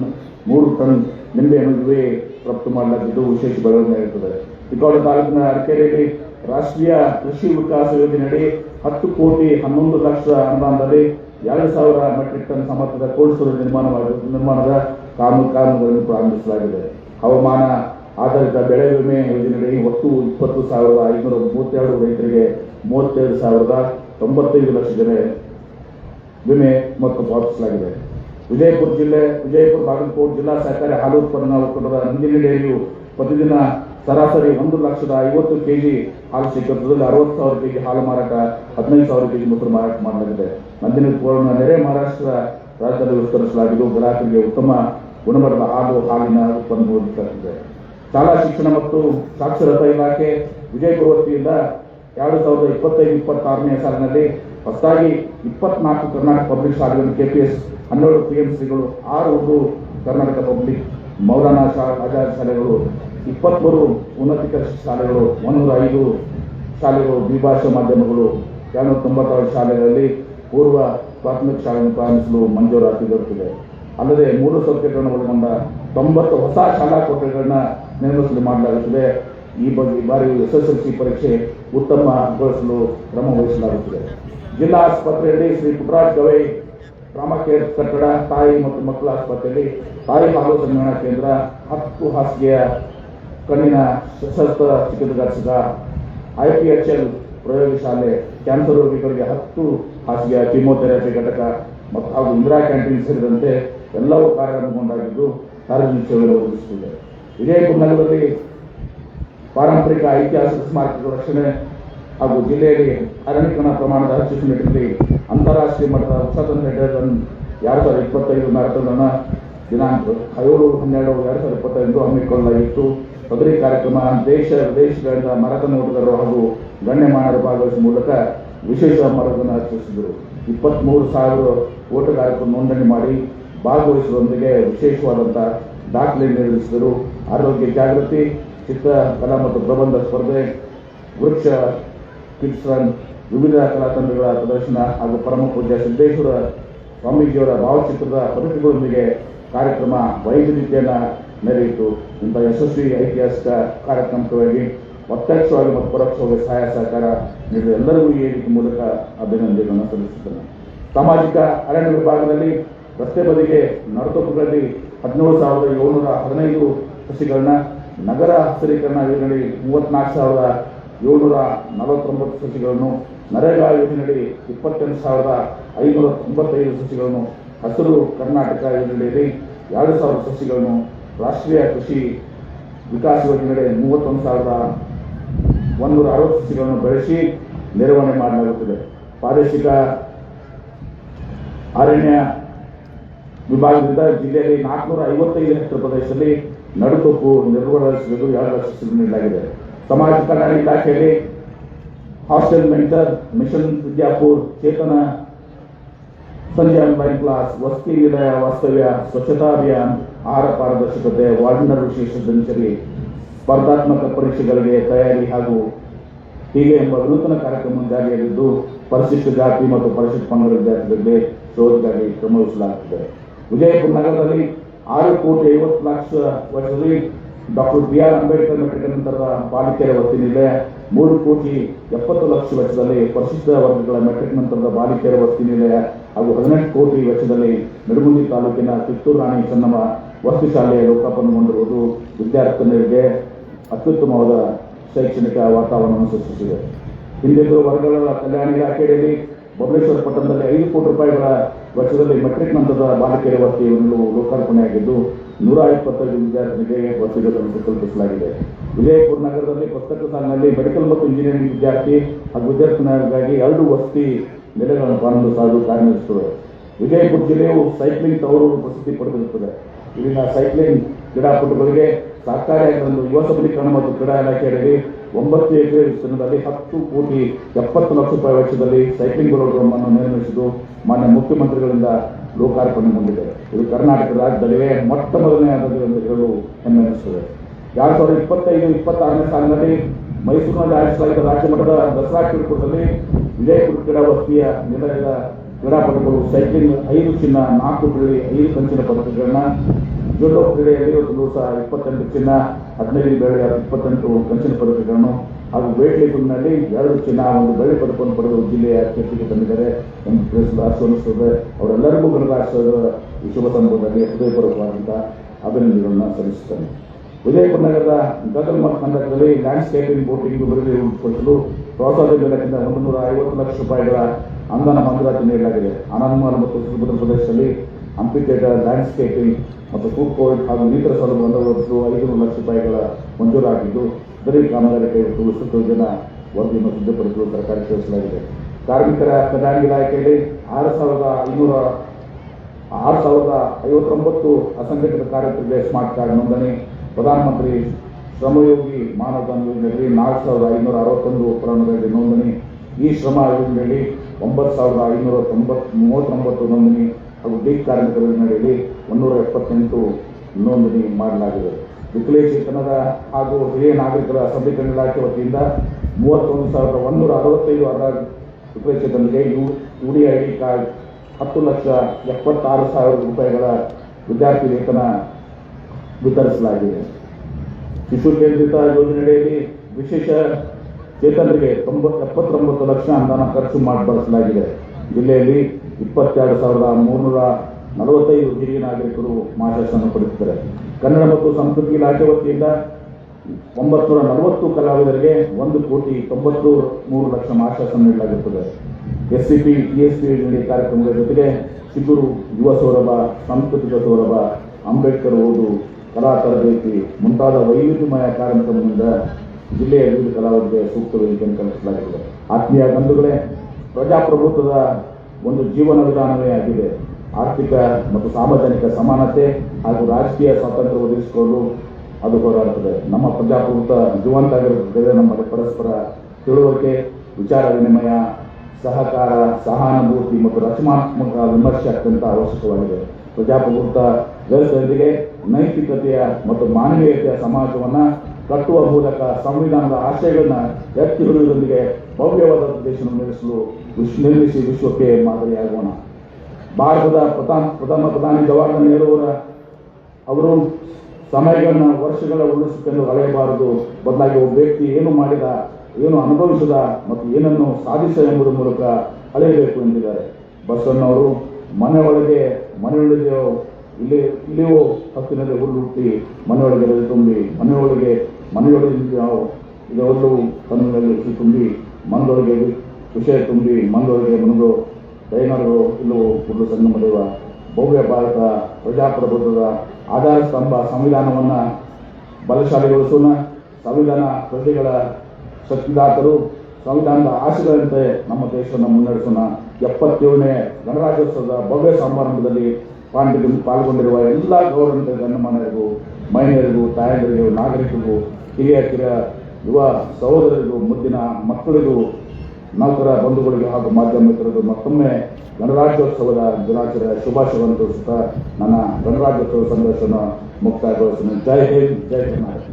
S1: ಮೂರು ಟನ್ ಲಿಂಬೆಯನ್ನು ಯುಎ ರಫ್ತು ಮಾಡಲಾಗಿದ್ದು ವಿಶೇಷ ಬೆಳವಣಿಗೆ ಆಗಿರುತ್ತದೆ ಚಿಕ್ಕೋಡಿ ತಾಲೂಕಿನ ಅರಕೆರೆಯಲ್ಲಿ ರಾಷ್ಟ್ರೀಯ ಕೃಷಿ ವಿಕಾಸ ಯೋಜನೆಯಡಿ ಹತ್ತು ಕೋಟಿ ಹನ್ನೊಂದು ಲಕ್ಷ ಅನುದಾನದಲ್ಲಿ ಎರಡು ಸಾವಿರ ಮೆಟ್ರಿಕ್ ಟನ್ ಸಮರ್ಥದ ಕೋಲ್ಡ್ ಸ್ಟೋರೇಜ್ ನಿರ್ಮಾಣ ನಿರ್ಮಾಣದ ಕಾನೂನು ಕಾನೂನುಗಳನ್ನು ಪ್ರಾರಂಭಿಸಲಾಗಿದೆ. ಹವಾಮಾನ ಆಧಾರಿತ ಬೆಳೆ ವಿಮೆ ಯೋಜನೆಯಡಿ ಒಟ್ಟು ಇಪ್ಪತ್ತು ಸಾವಿರದ ಐನೂರ ಮೂವತ್ತೆರಡು ರೈತರಿಗೆ ಮೂವತ್ತೇಳು ಸಾವಿರದ ತೊಂಬತ್ತೈದು ಲಕ್ಷ ಜನ ವಿಮೆ ಮತ್ತು ಪಾವತಿಸಲಾಗಿದೆ. ವಿಜಯಪುರ ಜಿಲ್ಲೆ, ವಿಜಯಪುರ ಬಾಗಲಕೋಟೆ ಜಿಲ್ಲಾ ಸಹಕಾರಿ ಹಾಲು ಉತ್ಪನ್ನ ಒಕ್ಕೂಟದ ನಂದಿನಿ ಡೈರಿಯು ಪ್ರತಿದಿನ ಸರಾಸರಿ ಒಂದು ಲಕ್ಷದ ಐವತ್ತು ಕೆಜಿ ಹಾಲು ಶೇಖರಿಸುವುದರಲ್ಲಿ ಅರವತ್ತು ಸಾವಿರ ಕೆಜಿ ಹಾಲು ಮಾರಾಟ, ಹದಿನೈದು ಸಾವಿರ ಕೆಜಿ ಮೊಸರು ಮಾರಾಟ ಮಾಡಲಾಗಿದೆ. ನಂದಿನಿ ಉತ್ಪನ್ನ ನೆರೆ ಮಹಾರಾಷ್ಟ್ರ ರಾಜ್ಯದಲ್ಲಿ ವಿಸ್ತರಿಸಲಾಗಿದ್ದು ಗ್ರಾಹಕರಿಗೆ ಉತ್ತಮ ಗುಣಮಟ್ಟದ ಹಾಲು, ಹಾಲಿನ ಉತ್ಪನ್ನ ಶಾಲಾ ಶಿಕ್ಷಣ ಮತ್ತು ಸಾಕ್ಷರತಾ ಇಲಾಖೆ ವಿಜಯಪುರ ವತಿಯಿಂದ ಎರಡು ಸಾವಿರದ ಇಪ್ಪತ್ತೈದು, ಇಪ್ಪತ್ತಾರನೇ ಸಾಲಿನಲ್ಲಿ ಹೊಸದಾಗಿ ಇಪ್ಪತ್ನಾಲ್ಕು ಕರ್ನಾಟಕ ಪಬ್ಲಿಕ್ ಶಾಲೆಗಳು ಎಸ್ ಹನ್ನೆರಡು ಪಿ ಎಂ ಸಿಗಳು ಆರು ಉರ್ದು ಕರ್ನಾಟಕ ಪಬ್ಲಿಕ್ ಮೌಲಾನಾ ಶಾ ಆಜಾದ್ ಶಾಲೆಗಳು ಇಪ್ಪತ್ತ್ಮೂರು ಉನ್ನತೀಕರ ಶಾಲೆಗಳು ಒಂದೂರ ಐದು ಶಾಲೆಗಳು, ದ್ವಿಭಾಷಾ ಮಾಧ್ಯಮಗಳು ಎರಡು ತೊಂಬತ್ತಾರು ಶಾಲೆಗಳಲ್ಲಿ ಪೂರ್ವ ಪ್ರಾಥಮಿಕ ಶಾಲೆಯನ್ನು ಪ್ರಾರಂಭಿಸಲು ಮಂಜೂರಾತಿ ದೊರೆತಿದೆ. ಅಲ್ಲದೆ ಮೂರು ಸೌಕರ್ಯಗಳನ್ನು ಒಳಗೊಂಡ ತೊಂಬತ್ತು ಹೊಸ ಶಾಲಾ ಕೊಠಡಿಗಳನ್ನ ನಿರ್ಮಿಸಲು ಮಾಡಲಾಗುತ್ತದೆ. ಈ ಬಗ್ಗೆ ಬಾರಿ ಎಸ್ ಎಸ್ ಎಲ್ ಸಿ ಪರೀಕ್ಷೆ ಉತ್ತಮಗೊಳಿಸಲು ಕ್ರಮ ವಹಿಸಲಾಗುತ್ತಿದೆ. ಜಿಲ್ಲಾ ಆಸ್ಪತ್ರೆಯಲ್ಲಿ ಶ್ರೀ ಪುಟ್ಟರಾಜ್ ಗವೈ ಟ್ರಾಮಾ ಕೇರ್ ಕಟ್ಟಡ, ತಾಯಿ ಮತ್ತು ಮಕ್ಕಳ ಆಸ್ಪತ್ರೆಯಲ್ಲಿ ತಾಯಿ ಹಾಲು ಸಂಗ್ರಹಣಾ ಕೇಂದ್ರ ಹತ್ತು ಹಾಸಿಗೆಯ ಕಣ್ಣಿನ ಸಶಸ್ತ್ರ ಚಿಕಿತ್ಸಕರಿಸಿದ ಐ ಪಿ ಎಚ್ ಎಲ್ ಪ್ರಯೋಗಶಾಲೆ ಕ್ಯಾನ್ಸರ್ ರೋಗಿಗಳಿಗೆ ಹತ್ತು ಹಾಸಿಗೆಯ ಕಿಮೋಥೆರಪಿ ಘಟಕ ಮತ್ತು ಹಾಗೂ ಇಂದಿರಾ ಕ್ಯಾಂಟೀನ್ ಸೇರಿದಂತೆ ಎಲ್ಲವೂ ಕಾರ್ಯಾರಂಭಗೊಂಡಾಗಿದ್ದು ಸಾರ್ವಜನಿಕ ಸೇವೆಗಳು ಒದಗಿಸುತ್ತಿದೆ ಇದೇ ನಗರದಲ್ಲಿ ಪಾರಂಪರಿಕ ಐತಿಹಾಸಿಕ ಸ್ಮಾರಕಗಳ ರಕ್ಷಣೆ ಹಾಗೂ ಜಿಲ್ಲೆಯಲ್ಲಿ ಅರಣ್ಯಕನ ಪ್ರಮಾಣದ ಹೆಚ್ಚಿಸುವ ನಿಟ್ಟಿನಲ್ಲಿ ಅಂತಾರಾಷ್ಟ್ರೀಯ ಮಟ್ಟದ ಉತ್ಸಾಹ ರನ್ ಎರಡು ಸಾವಿರದ ಇಪ್ಪತ್ತೈದು ಮ್ಯಾರಥಾನ್ ಅನ್ನ ದಿನಾಂಕ ಏಳು ಹನ್ನೆರಡು ಎರಡು ಸಾವಿರದ ಇಪ್ಪತ್ತೈದು ಹಮ್ಮಿಕೊಳ್ಳಲಾಗಿತ್ತು. ಪದವಿ ಕಾರ್ಯಕ್ರಮ ದೇಶ ವಿದೇಶಗಳಿಂದ ಮ್ಯಾರಥಾನ್ ಓಟಗಾರರು ಹಾಗೂ ಗಣ್ಯಮಾನ್ಯರು ಭಾಗವಹಿಸುವ ಮೂಲಕ ವಿಶೇಷ ಮರದನ್ನು ಆಚರಿಸಿದರು ಇಪ್ಪತ್ತ್ಮೂರು ಸಾವಿರ ಓಟಗಾರರು ನೋಂದಣಿ ಮಾಡಿ ಭಾಗವಹಿಸುವುದರೊಂದಿಗೆ ವಿಶೇಷವಾದಂಥ ದಾಖಲೆ ನಿರ್ಮಿಸಿದರು. ಆರೋಗ್ಯ ಜಾಗೃತಿ ಚಿತ್ರಕಲಾ ಮತ್ತು ಪ್ರಬಂಧ ಸ್ಪರ್ಧೆ, ವೃಕ್ಷ ಕಿಡ್ಸ್ ರನ್ ವಿವಿಧ ಕಲಾ ತಂಡಗಳ ಪ್ರದರ್ಶನ ಹಾಗೂ ಪರಮ ಪೂಜ್ಯ ಸಿದ್ದೇಶ್ವರ ಸ್ವಾಮೀಜಿಯವರ ಭಾವಚಿತ್ರದ ಪದಕಗಳೊಂದಿಗೆ ಕಾರ್ಯಕ್ರಮ ವೈವಿಧ್ಯತೆಯನ್ನು ನೆರೆಯಿತು ಇಂಥ ಯಶಸ್ವಿ ಐತಿಹಾಸಿಕ ಕಾರ್ಯಕ್ರಮಕ್ಕಾಗಿ ಪ್ರತ್ಯಕ್ಷವಾಗಿ ಮತ್ತು ಪರೋಕ್ಷವಾಗಿ ಸಹಾಯ ಸಹಕಾರ ನೀಡಿದ ಎಲ್ಲರಿಗೂ ಈ ರೀತಿ ಮೂಲಕ ಅಭಿನಂದನೆಗಳನ್ನು ಸಲ್ಲಿಸುತ್ತೇನೆ. ಸಾಮಾಜಿಕ ಅರಣ್ಯ ವಿಭಾಗದಲ್ಲಿ ರಸ್ತೆ ಬದಿಗೆ ನರತೊಪ್ಪುಗಳಲ್ಲಿ ಹದಿನೇಳು ಸಾವಿರದ ಏಳ್ನೂರ ಹದಿನೈದು ಸಸಿಗಳನ್ನ ನಗರ ಹಸ್ತರೀಕರಣ ಯೋಜನೆಯಡಿ ಮೂವತ್ನಾಲ್ಕು ಸಾವಿರದ ಏಳ್ನೂರ ನಲವತ್ತೊಂಬತ್ತು ಸಸಿಗಳನ್ನು ನರೇಗಾ ಯೋಜನೆಯಡಿ ಇಪ್ಪತ್ತೆಂಟು ಸಾವಿರದ ಐನೂರ ತೊಂಬತ್ತೈದು ಸಸಿಗಳನ್ನು ಹಸಿರು ಕರ್ನಾಟಕ ಯೋಜನೆಯಲ್ಲಿ ಎರಡು ಸಾವಿರ ಸಸಿಗಳನ್ನು ರಾಷ್ಟ್ರೀಯ ಕೃಷಿ ವಿಕಾಸ ಯೋಜನೆಯಡಿ ಮೂವತ್ತೊಂದು ಸಾವಿರದ ಒಂದೂರ ಅರವತ್ತು ಸಸಿಗಳನ್ನು ಬೆಳೆಸಿ ನಿರ್ವಹಣೆ ಮಾಡಲಾಗುತ್ತದೆ. ಪ್ರಾದೇಶಿಕ ಅರಣ್ಯ ವಿಭಾಗದಿಂದ ಜಿಲ್ಲೆಯಲ್ಲಿ ನಾಲ್ಕುನೂರ ಐವತ್ತೈದು ಹೆಕ್ಟರ್ ಪ್ರದೇಶದಲ್ಲಿ ನಡುತೊಪ್ಪು ನಿರ್ವಹಿಸಲು ಸಸಿಗಳು ನೀಡಲಾಗಿದೆ. ಸಮಾಜ ಕಲ್ಯಾಣ ಇಲಾಖೆಯಲ್ಲಿ ಹಾಸ್ಟೆಲ್ ಮೆಂಟರ್ ಮಿಷನ್ ವಿದ್ಯಾಪುರ್ ಚೇತನ ಸಂಜೆ ಆನ್ಲೈನ್ ಕ್ಲಾಸ್, ವಸತಿ ನಿಲಯ, ವಾಸ್ತವ್ಯ, ಸ್ವಚ್ಛತಾ ಅಭಿಯಾನ್, ಆಹಾರ ಪಾರದರ್ಶಕತೆ, ವಾರ್ಡ್ನರ್ ವಿಶೇಷ ದಿನಚರಿ ಸ್ಪರ್ಧಾತ್ಮಕ ಪರೀಕ್ಷೆಗಳಿಗೆ ತಯಾರಿ ಹಾಗೂ ಹೀಗೆ ಎಂಬ ನೂತನ ಕಾರ್ಯಕ್ರಮ ಜಾರಿಯಲ್ಲಿದ್ದು, ಪರಿಶಿಷ್ಟ ಜಾತಿ ಮತ್ತು ಪರಿಶಿಷ್ಟ ಪಂಗಡ ವಿದ್ಯಾರ್ಥಿಗಳಿಗೆ ಶೋಧಕ್ಕಾಗಿ ಕ್ರಮ ವಹಿಸಲಾಗುತ್ತದೆ. ವಿಜಯಪುರ ನಗರದಲ್ಲಿ ಆರು ಕೋಟಿ ಐವತ್ತು ಲಕ್ಷ ವರ್ಷದಲ್ಲಿ doctor B R Ambedkar matric ನಂತರದ ಬಾಲಿಕೆಯರ ವಸತಿ ನಿಲಯ ಮೂರು ಕೋಟಿ ಎಪ್ಪತ್ತು ಲಕ್ಷ ವೆಚ್ಚದಲ್ಲಿ ಪರಿಶಿಷ್ಟ ವರ್ಗಗಳ ಮೆಟ್ರಿಕ್ ನಂತರದ ಬಾಲಿಕೆಯರ ವಸ್ತಿನಿದೆ ಹಾಗೂ ಹದಿನೆಂಟು ಕೋಟಿ ವೆಚ್ಚದಲ್ಲಿ ನಡುಗುಂದಿ ತಾಲೂಕಿನ ಕಿತ್ತೂರು ರಾಣಿ ಚೆನ್ನಮ್ಮ ವಸತಿ ಶಾಲೆಯ ಲೋಕಾರ್ಪಣೆಗೊಂಡಿರುವುದು ವಿದ್ಯಾರ್ಥಿಗಳಿಗೆ ಅತ್ಯುತ್ತಮವಾದ ಶೈಕ್ಷಣಿಕ ವಾತಾವರಣವನ್ನು ಸೃಷ್ಟಿಸಿದೆ. ಹಿಂದಿರುವ ವರ್ಗಗಳ ಕಲ್ಯಾಣ ಇಲಾಖೆಯಲ್ಲಿ ಬಬಲೇಶ್ವರ ಪಟ್ಟಣದಲ್ಲಿ ಐದು ಕೋಟಿ ರೂಪಾಯಿಗಳ ವೆಚ್ಚದಲ್ಲಿ ಮೆಟ್ರಿಕ್ ನಂತರದ ಬಾಲಕಿಯರ ವಸತಿಯನ್ನು ಲೋಕಾರ್ಪಣೆಯಾಗಿದ್ದು ನೂರ ಇಪ್ಪತ್ತೈದು ವಿದ್ಯಾರ್ಥಿಗಳಿಗೆ ವಸತಿಗಳನ್ನು ಕಲ್ಪಿಸಲಾಗಿದೆ. ವಿಜಯಪುರ ನಗರದಲ್ಲಿ ಪುಸ್ತಕ ಸಾಲಿನಲ್ಲಿ ಮೆಡಿಕಲ್ ಮತ್ತು ಇಂಜಿನಿಯರಿಂಗ್ ವಿದ್ಯಾರ್ಥಿ ಹಾಗೂ ವಿದ್ಯಾರ್ಥಿನಿಯರಿಗಾಗಿ ಎರಡು ವಸತಿ ನೆಲೆಗಳನ್ನು ಪ್ರಾರಂಭ ಸಾಧು ಕಾರ್ಯನಿರ್ವಹಿಸುತ್ತದೆ. ವಿಜಯಪುರ ಜಿಲ್ಲೆಯು ಸೈಕ್ಲಿಂಗ್ ತವರು ಪ್ರಸಿದ್ಧಿ ಪಡೆದಿರುತ್ತದೆ. ಇಲ್ಲಿನ ಸೈಕ್ಲಿಂಗ್ ಕ್ರೀಡಾಪಟುಗಳಿಗೆ ಸರ್ಕಾರಿ ಒಂದು ಯುವ ಸಬಲೀಕರಣ ಮತ್ತು ಕ್ರೀಡಾ ಇಲಾಖೆಯಲ್ಲಿ ಒಂಬತ್ತು ಎಕರೆ ವಿಸ್ತೀರ್ಣದಲ್ಲಿ ಹತ್ತು ಕೋಟಿ ಎಪ್ಪತ್ತು ಲಕ್ಷ ರೂಪಾಯಿ ವೆಚ್ಚದಲ್ಲಿ ಸೈಕ್ಲಿಂಗ್ ರೋಡ್ ಅನ್ನು ನಿರ್ಮಿಸಿದ್ದು ಮಾನ್ಯ ಮುಖ್ಯಮಂತ್ರಿಗಳಿಂದ ಲೋಕಾರ್ಪಣೆಗೊಂಡಿದೆ ಇದು ಕರ್ನಾಟಕ ರಾಜ್ಯದಲ್ಲಿಯೇ ಮೊಟ್ಟ ಮೊದಲನೆಯದಾಗಿ ಎಂದು ಹೇಳಲು ಹೆಮ್ಮೆ ಎರಡು ಎರಡ್ ಸಾವಿರದ ಇಪ್ಪತ್ತೈದು, ಇಪ್ಪತ್ತಾರನೇ ಸಾಲಿನಲ್ಲಿ ಮೈಸೂರಿನಲ್ಲಿ ಆಯೋಜಿಸಲಾಗಿದ್ದ ರಾಜ್ಯ ಮಟ್ಟದ ದಸರಾ ಕ್ರೀಡಾಕೂಟದಲ್ಲಿ ವಿಜಯಪುರ ಕ್ರೀಡಾ ವಸ್ತಿಯ ನಿಲಯದ ಕ್ರೀಡಾಪಟುಗಳು ಸೈಕ್ಲಿಂಗ್ ಐದು ಚಿನ್ನ, ನಾಲ್ಕು ಬೆಳ್ಳಿ, ಐದು ಕಂಚಿನ ಪದಕಗಳನ್ನ ಜುಡೋ ಕ್ರೀಡೆಯಲ್ಲಿ ಒಂದು ದಿವಸ ಇಪ್ಪತ್ತೆಂಟು ಚಿನ್ನ, ಹದಿನೈದು ಬೆಳೆ ಇಪ್ಪತ್ತೆಂಟು ಕಂಚಿನ ಪದಕಗಳನ್ನು ಹಾಗೂ ವೇಟ್ ಲಿಫ್ಟಿಂಗ್ನಲ್ಲಿ ಎರಡು ಚಿನ್ನ, ಒಂದು ಬೆಳ್ಳಿ ಪದಕವನ್ನು ಪಡೆದು ಜಿಲ್ಲೆಯ ಕೀರ್ತಿಗೆ ತಂದಿದ್ದಾರೆ ಎಂದು ತಿಳಿಸಲು ಆಶ್ರಯಿಸುತ್ತದೆ ಅವರೆಲ್ಲರಿಗೂ ಗಣರಾಷ್ಟ್ರದ ಈ ಶುಭ ಸಂದರ್ಭದಲ್ಲಿ ಹೃದಯಪೂರ್ವಕವಾದಂತಹ ಅಭಿನಂದನೆಗಳನ್ನು ಸಲ್ಲಿಸುತ್ತೇನೆ. ವಿಜಯಪುರ ನಗರದ ಗಗಲ್ಮಠ್ ಕಂದಕದಲ್ಲಿ ಲ್ಯಾಂಡ್ಸ್ಕೇಪಿಂಗ್ ಬೋಟಿಂಗ್ ಬಿಡುಗಡೆ ಉಳಿಸಿಕೊಳ್ಳಲು ಪ್ರೋತ್ಸಾಹದ ಬೆಲೆಯಿಂದ ಒಂದು ನೂರ ಐವತ್ತು ಲಕ್ಷ ರೂಪಾಯಿಗಳ ಅನುದಾನ ಮಂಜೂರಾತಿ ನೀಡಲಾಗಿದೆ. ಅನನ್ಮಾಲ್ ಮತ್ತು ಸುಭದ್ರ ಪ್ರದೇಶದಲ್ಲಿ ಹಂಪಿ ಥಿಯೇಟರ್ ಲ್ಯಾಂಡ್ಸ್ಕೇಪಿಂಗ್ ಮತ್ತು ಫುಡ್ ಕೋರ್ಟ್ ಹಾಗೂ ಇನ್ನಿತರ ಸೌಲಭ್ಯವನ್ನು ಒಟ್ಟು ಐನೂರು ಲಕ್ಷ ರೂಪಾಯಿಗಳ ಮಂಜೂರಾಗಿದ್ದು ಬರೀ ಕಾಮಗಾರಿ ವಿಸ್ತೃತ ಜನ ವರದಿಯನ್ನು ಸಿದ್ಧಪಡಿಸಲು ಸರ್ಕಾರ ತಿಳಿಸಲಾಗಿದೆ ಕಾರ್ಮಿಕರ ಕಲ್ಯಾಣ ಇಲಾಖೆಯಲ್ಲಿ ಆರು ಸಾವಿರದ ಐನೂರ, ಆರು ಸಾವಿರದ ಐವತ್ತೊಂಬತ್ತು ಅಸಂಘಟಿತ ಕಾರ್ಮಿಕರಿಗೆ ಸ್ಮಾರ್ಟ್ ಕಾರ್ಡ್ ನೋಂದಣಿ, ಪ್ರಧಾನಮಂತ್ರಿ ಶ್ರಮಯೋಗಿ ಮಾನವಧನ ಯೋಜನೆಯಲ್ಲಿ ನಾಲ್ಕು ಸಾವಿರದ ಐನೂರ ಅರವತ್ತೊಂದು ಪ್ರಮಾಣದಲ್ಲಿ ನೋಂದಣಿ, ಈ ಶ್ರಮ ಯೋಜನೆಯಲ್ಲಿ ಒಂಬತ್ತು ಸಾವಿರದ ಐನೂರ ತೊಂಬತ್ ಮೂವತ್ತೊಂಬತ್ತು ನೋಂದಣಿ ಹಾಗೂ ಬಿ ಕಾರ್ಮಿಕರ ಹಿನ್ನೆಲೆಯಲ್ಲಿ ಮುನ್ನೂರ ಎಪ್ಪತ್ತೆಂಟು ನೋಂದಣಿ ಮಾಡಲಾಗಿದೆ. ವಿಕಲಚೇತನದ ಹಾಗೂ ಹಿರಿಯ ನಾಗರಿಕರ ಸಬಲೀಕರಣ ಇಲಾಖೆ ವತಿಯಿಂದ ಮೂವತ್ತೊಂದು ಸಾವಿರದ ಒಂದೂರ ಅರವತ್ತೈದು ಅರ್ಹ ವಿಕಲಚೇತನರಿಗೆ U U D I D card ಹತ್ತು ಲಕ್ಷ ಎಪ್ಪತ್ತಾರು ಸಾವಿರ ರೂಪಾಯಿಗಳ ವಿದ್ಯಾರ್ಥಿ ವೇತನ ವಿತರಿಸಲಾಗಿದೆ. ಶಿಶು ಕೇಂದ್ರಿತ ಯೋಜನೆಯಡಿಯಲ್ಲಿ ವಿಶೇಷ ಚೇತನರಿಗೆ ತೊಂಬತ್ತು ಎಪ್ಪತ್ತೊಂಬತ್ತು ಲಕ್ಷ ಅನುದಾನ ಖರ್ಚು ಮಾಡಿ ಬಳಸಲಾಗಿದೆ. ಜಿಲ್ಲೆಯಲ್ಲಿ ಇಪ್ಪತ್ತೆರಡು ಸಾವಿರದ ಮುನ್ನೂರ ನಲವತ್ತೈದು ಹಿರಿಯ ನಾಗರಿಕರು ಮಾರ್ಗದರ್ಶನ ಪಡೆಯುತ್ತಾರೆ ಕನ್ನಡ ಮತ್ತು ಸಂಸ್ಕೃತಿ ಇಲಾಖೆ ವತಿಯಿಂದ ಒಂಬತ್ತು ನಲವತ್ತು ಕಲಾವಿದರಿಗೆ ಒಂದು ಕೋಟಿ ತೊಂಬತ್ತು ಮೂರು ಲಕ್ಷ ಮಾರ್ಗದರ್ಶನ ನೀಡಲಾಗುತ್ತದೆ. ಎಸ್ ಬಿ ಯೋಜನೆ ಕಾರ್ಯಕ್ರಮಗಳ ಜೊತೆಗೆ ಚಿಗುರು ಯುವ ಸೌರಭ ಸಾಂಸ್ಕೃತಿಕ ಸೌರಭ, ಅಂಬೇಡ್ಕರ್ ಓದು, ಕಲಾ ತರಬೇತಿ ಮುಂತಾದ ವೈವಿಧ್ಯಮಯ ಕಾರ್ಯಕ್ರಮದಿಂದ ಜಿಲ್ಲೆಯ ವಿವಿಧ ಕಲಾವಿದರಿಗೆ ಸೂಕ್ತ ವೇದಿಕೆಯನ್ನು ಕಲ್ಪಿಸಲಾಗಿದೆ ಆತ್ಮೀಯ ಬಂಧುಗಳೇ, ಪ್ರಜಾಪ್ರಭುತ್ವದ ಒಂದು ಜೀವನ ವಿಧಾನವೇ ಆಗಿದೆ. ಆರ್ಥಿಕ ಮತ್ತು ಸಾರ್ವಜನಿಕ ಸಮಾನತೆ ಹಾಗೂ ರಾಜಕೀಯ ಸ್ವಾತಂತ್ರ್ಯ ಒದಗಿಸಿಕೊಂಡು ಅದು ಹೋರಾಡುತ್ತದೆ ನಮ್ಮ ಪ್ರಜಾಪ್ರಭುತ್ವ ನಿಜವಂತಾಗಿರುತ್ತದೆ ನಮ್ಮ ನಮ್ಮಲ್ಲಿ ಪರಸ್ಪರ ತಿಳುವಳಿಕೆ, ವಿಚಾರ ವಿನಿಮಯ, ಸಹಕಾರ, ಸಹಾನುಭೂತಿ ಮತ್ತು ರಚನಾತ್ಮಕ ವಿಮರ್ಶೆ ಅತ್ಯಂತ ಅವಶ್ಯಕವಾಗಿದೆ. ಪ್ರಜಾಪ್ರಭುತ್ವ ವ್ಯವಸ್ಥೆಯೊಂದಿಗೆ ನೈತಿಕತೆಯ ಮತ್ತು ಮಾನವೀಯತೆಯ ಸಮಾಜವನ್ನು ಕಟ್ಟುವ ಮೂಲಕ ಸಂವಿಧಾನದ ಆಶಯಗಳನ್ನು ಎತ್ತಿ ಹಿಡಿಯುವುದರೊಂದಿಗೆ ಭವ್ಯವಾದ ದೇಶವನ್ನು ವಿಶ್ವ ನಿರ್ಮಿಸಿ ವಿಶ್ವಕ್ಕೆ ಮಾದರಿಯಾಗೋಣ ಭಾರತದ ಪ್ರಧಾನ ಪ್ರಥಮ ಪ್ರಧಾನಿ ಜವಾಹರ್ಲಾಲ್ ನೆಹರೂರ ಅವರು ಸಮಯಗಳನ್ನ ವರ್ಷಗಳ ಉಳಿಸಿಕೊಂಡು ಅಳೆಯಬಾರದು. ಬದಲಾಗಿ ಒಬ್ಬ ವ್ಯಕ್ತಿ ಏನು ಮಾಡಿದ, ಏನು ಅನುಭವಿಸಿದ ಮತ್ತು ಏನನ್ನು ಸಾಧಿಸ ಎಂಬುದರ ಮೂಲಕ ಅಳೆಯಬೇಕು ಎಂದಿದ್ದಾರೆ. ಬಸವಣ್ಣವರು ಮನೆಯೊಳಗೆ ಮನೆಯೊಳಗೆಯೋ ಇಲ್ಲಿ, ಇಲ್ಲಿಯೋ ಹತ್ತಿನಲ್ಲಿ ಹುಲ್ಲು ಹುಟ್ಟಿ ಮನೆಯೊಳಗೆ ರಜೆ ತುಂಬಿ ಮನೆಯೊಳಗೆ ಮನೆಯೊಳಗೆ ನಾವು ತನ್ನ ಹುಸಿ ತುಂಬಿ ಮನದೊಳಗೆ ವಿಷಯ ತುಂಬಿ ಮಂಗಳೂರಿಗೆ ಬಂದು ದಯನರು ಇಲ್ಲವೂ ಸಣ್ಣ ಮಡಿಯುವ ಭವ್ಯ ಭಾರತ ಪ್ರಜಾಪ್ರಭುತ್ವದ ಆಧಾರ ಸ್ತಂಭ ಸಂವಿಧಾನವನ್ನು ಬಲಶಾಲಿಗೊಳಿಸೋಣ. ಸಂವಿಧಾನ ಪ್ರಜೆಗಳ ಶಕ್ತಿದಾತರು ಸಂವಿಧಾನದ ಆಶೆಗಳಂತೆ ನಮ್ಮ ದೇಶವನ್ನು ಮುನ್ನಡೆಸೋಣ. ಎಪ್ಪತ್ತೇಳನೇ ಗಣರಾಜ್ಯೋತ್ಸವದ ಭವ್ಯ ಸಮಾರಂಭದಲ್ಲಿ ಪಾಂಡಿಗೆ ಪಾಲ್ಗೊಂಡಿರುವ ಎಲ್ಲ ಗೌರವಂತ ಗಣ್ಯಮಾನ್ಯರಿಗೂ, ಮಹಿಳೆಯರಿಗೂ, ತಾಯಂದಿರಿಗೂ, ನಾಗರಿಕರಿಗೂ, ಹಿರಿಯ, ಕಿರಿಯ, ಯುವ ಸಹೋದರರಿಗೂ, ಮುದ್ದಿನ ಮಕ್ಕಳಿಗೂ ನೌಕರ ಬಂಧುಗಳಿಗೆ ಹಾಗೂ ಮಾಧ್ಯಮ ಮಿತ್ರರು ಮತ್ತೊಮ್ಮೆ ಗಣರಾಜ್ಯೋತ್ಸವದ ದಿನಾಚರಣೆ ಶುಭಾಶಯವನ್ನು ತೋರಿಸುತ್ತಾ ನನ್ನ ಗಣರಾಜ್ಯೋತ್ಸವ ಸಂದೇಶವನ್ನು ಮುಕ್ತಾಯಗೊಳಿಸುತ್ತೇನೆ. ಜೈ ಹಿಂದ್, ಜೈ ಕರ್ನಾಟಕ.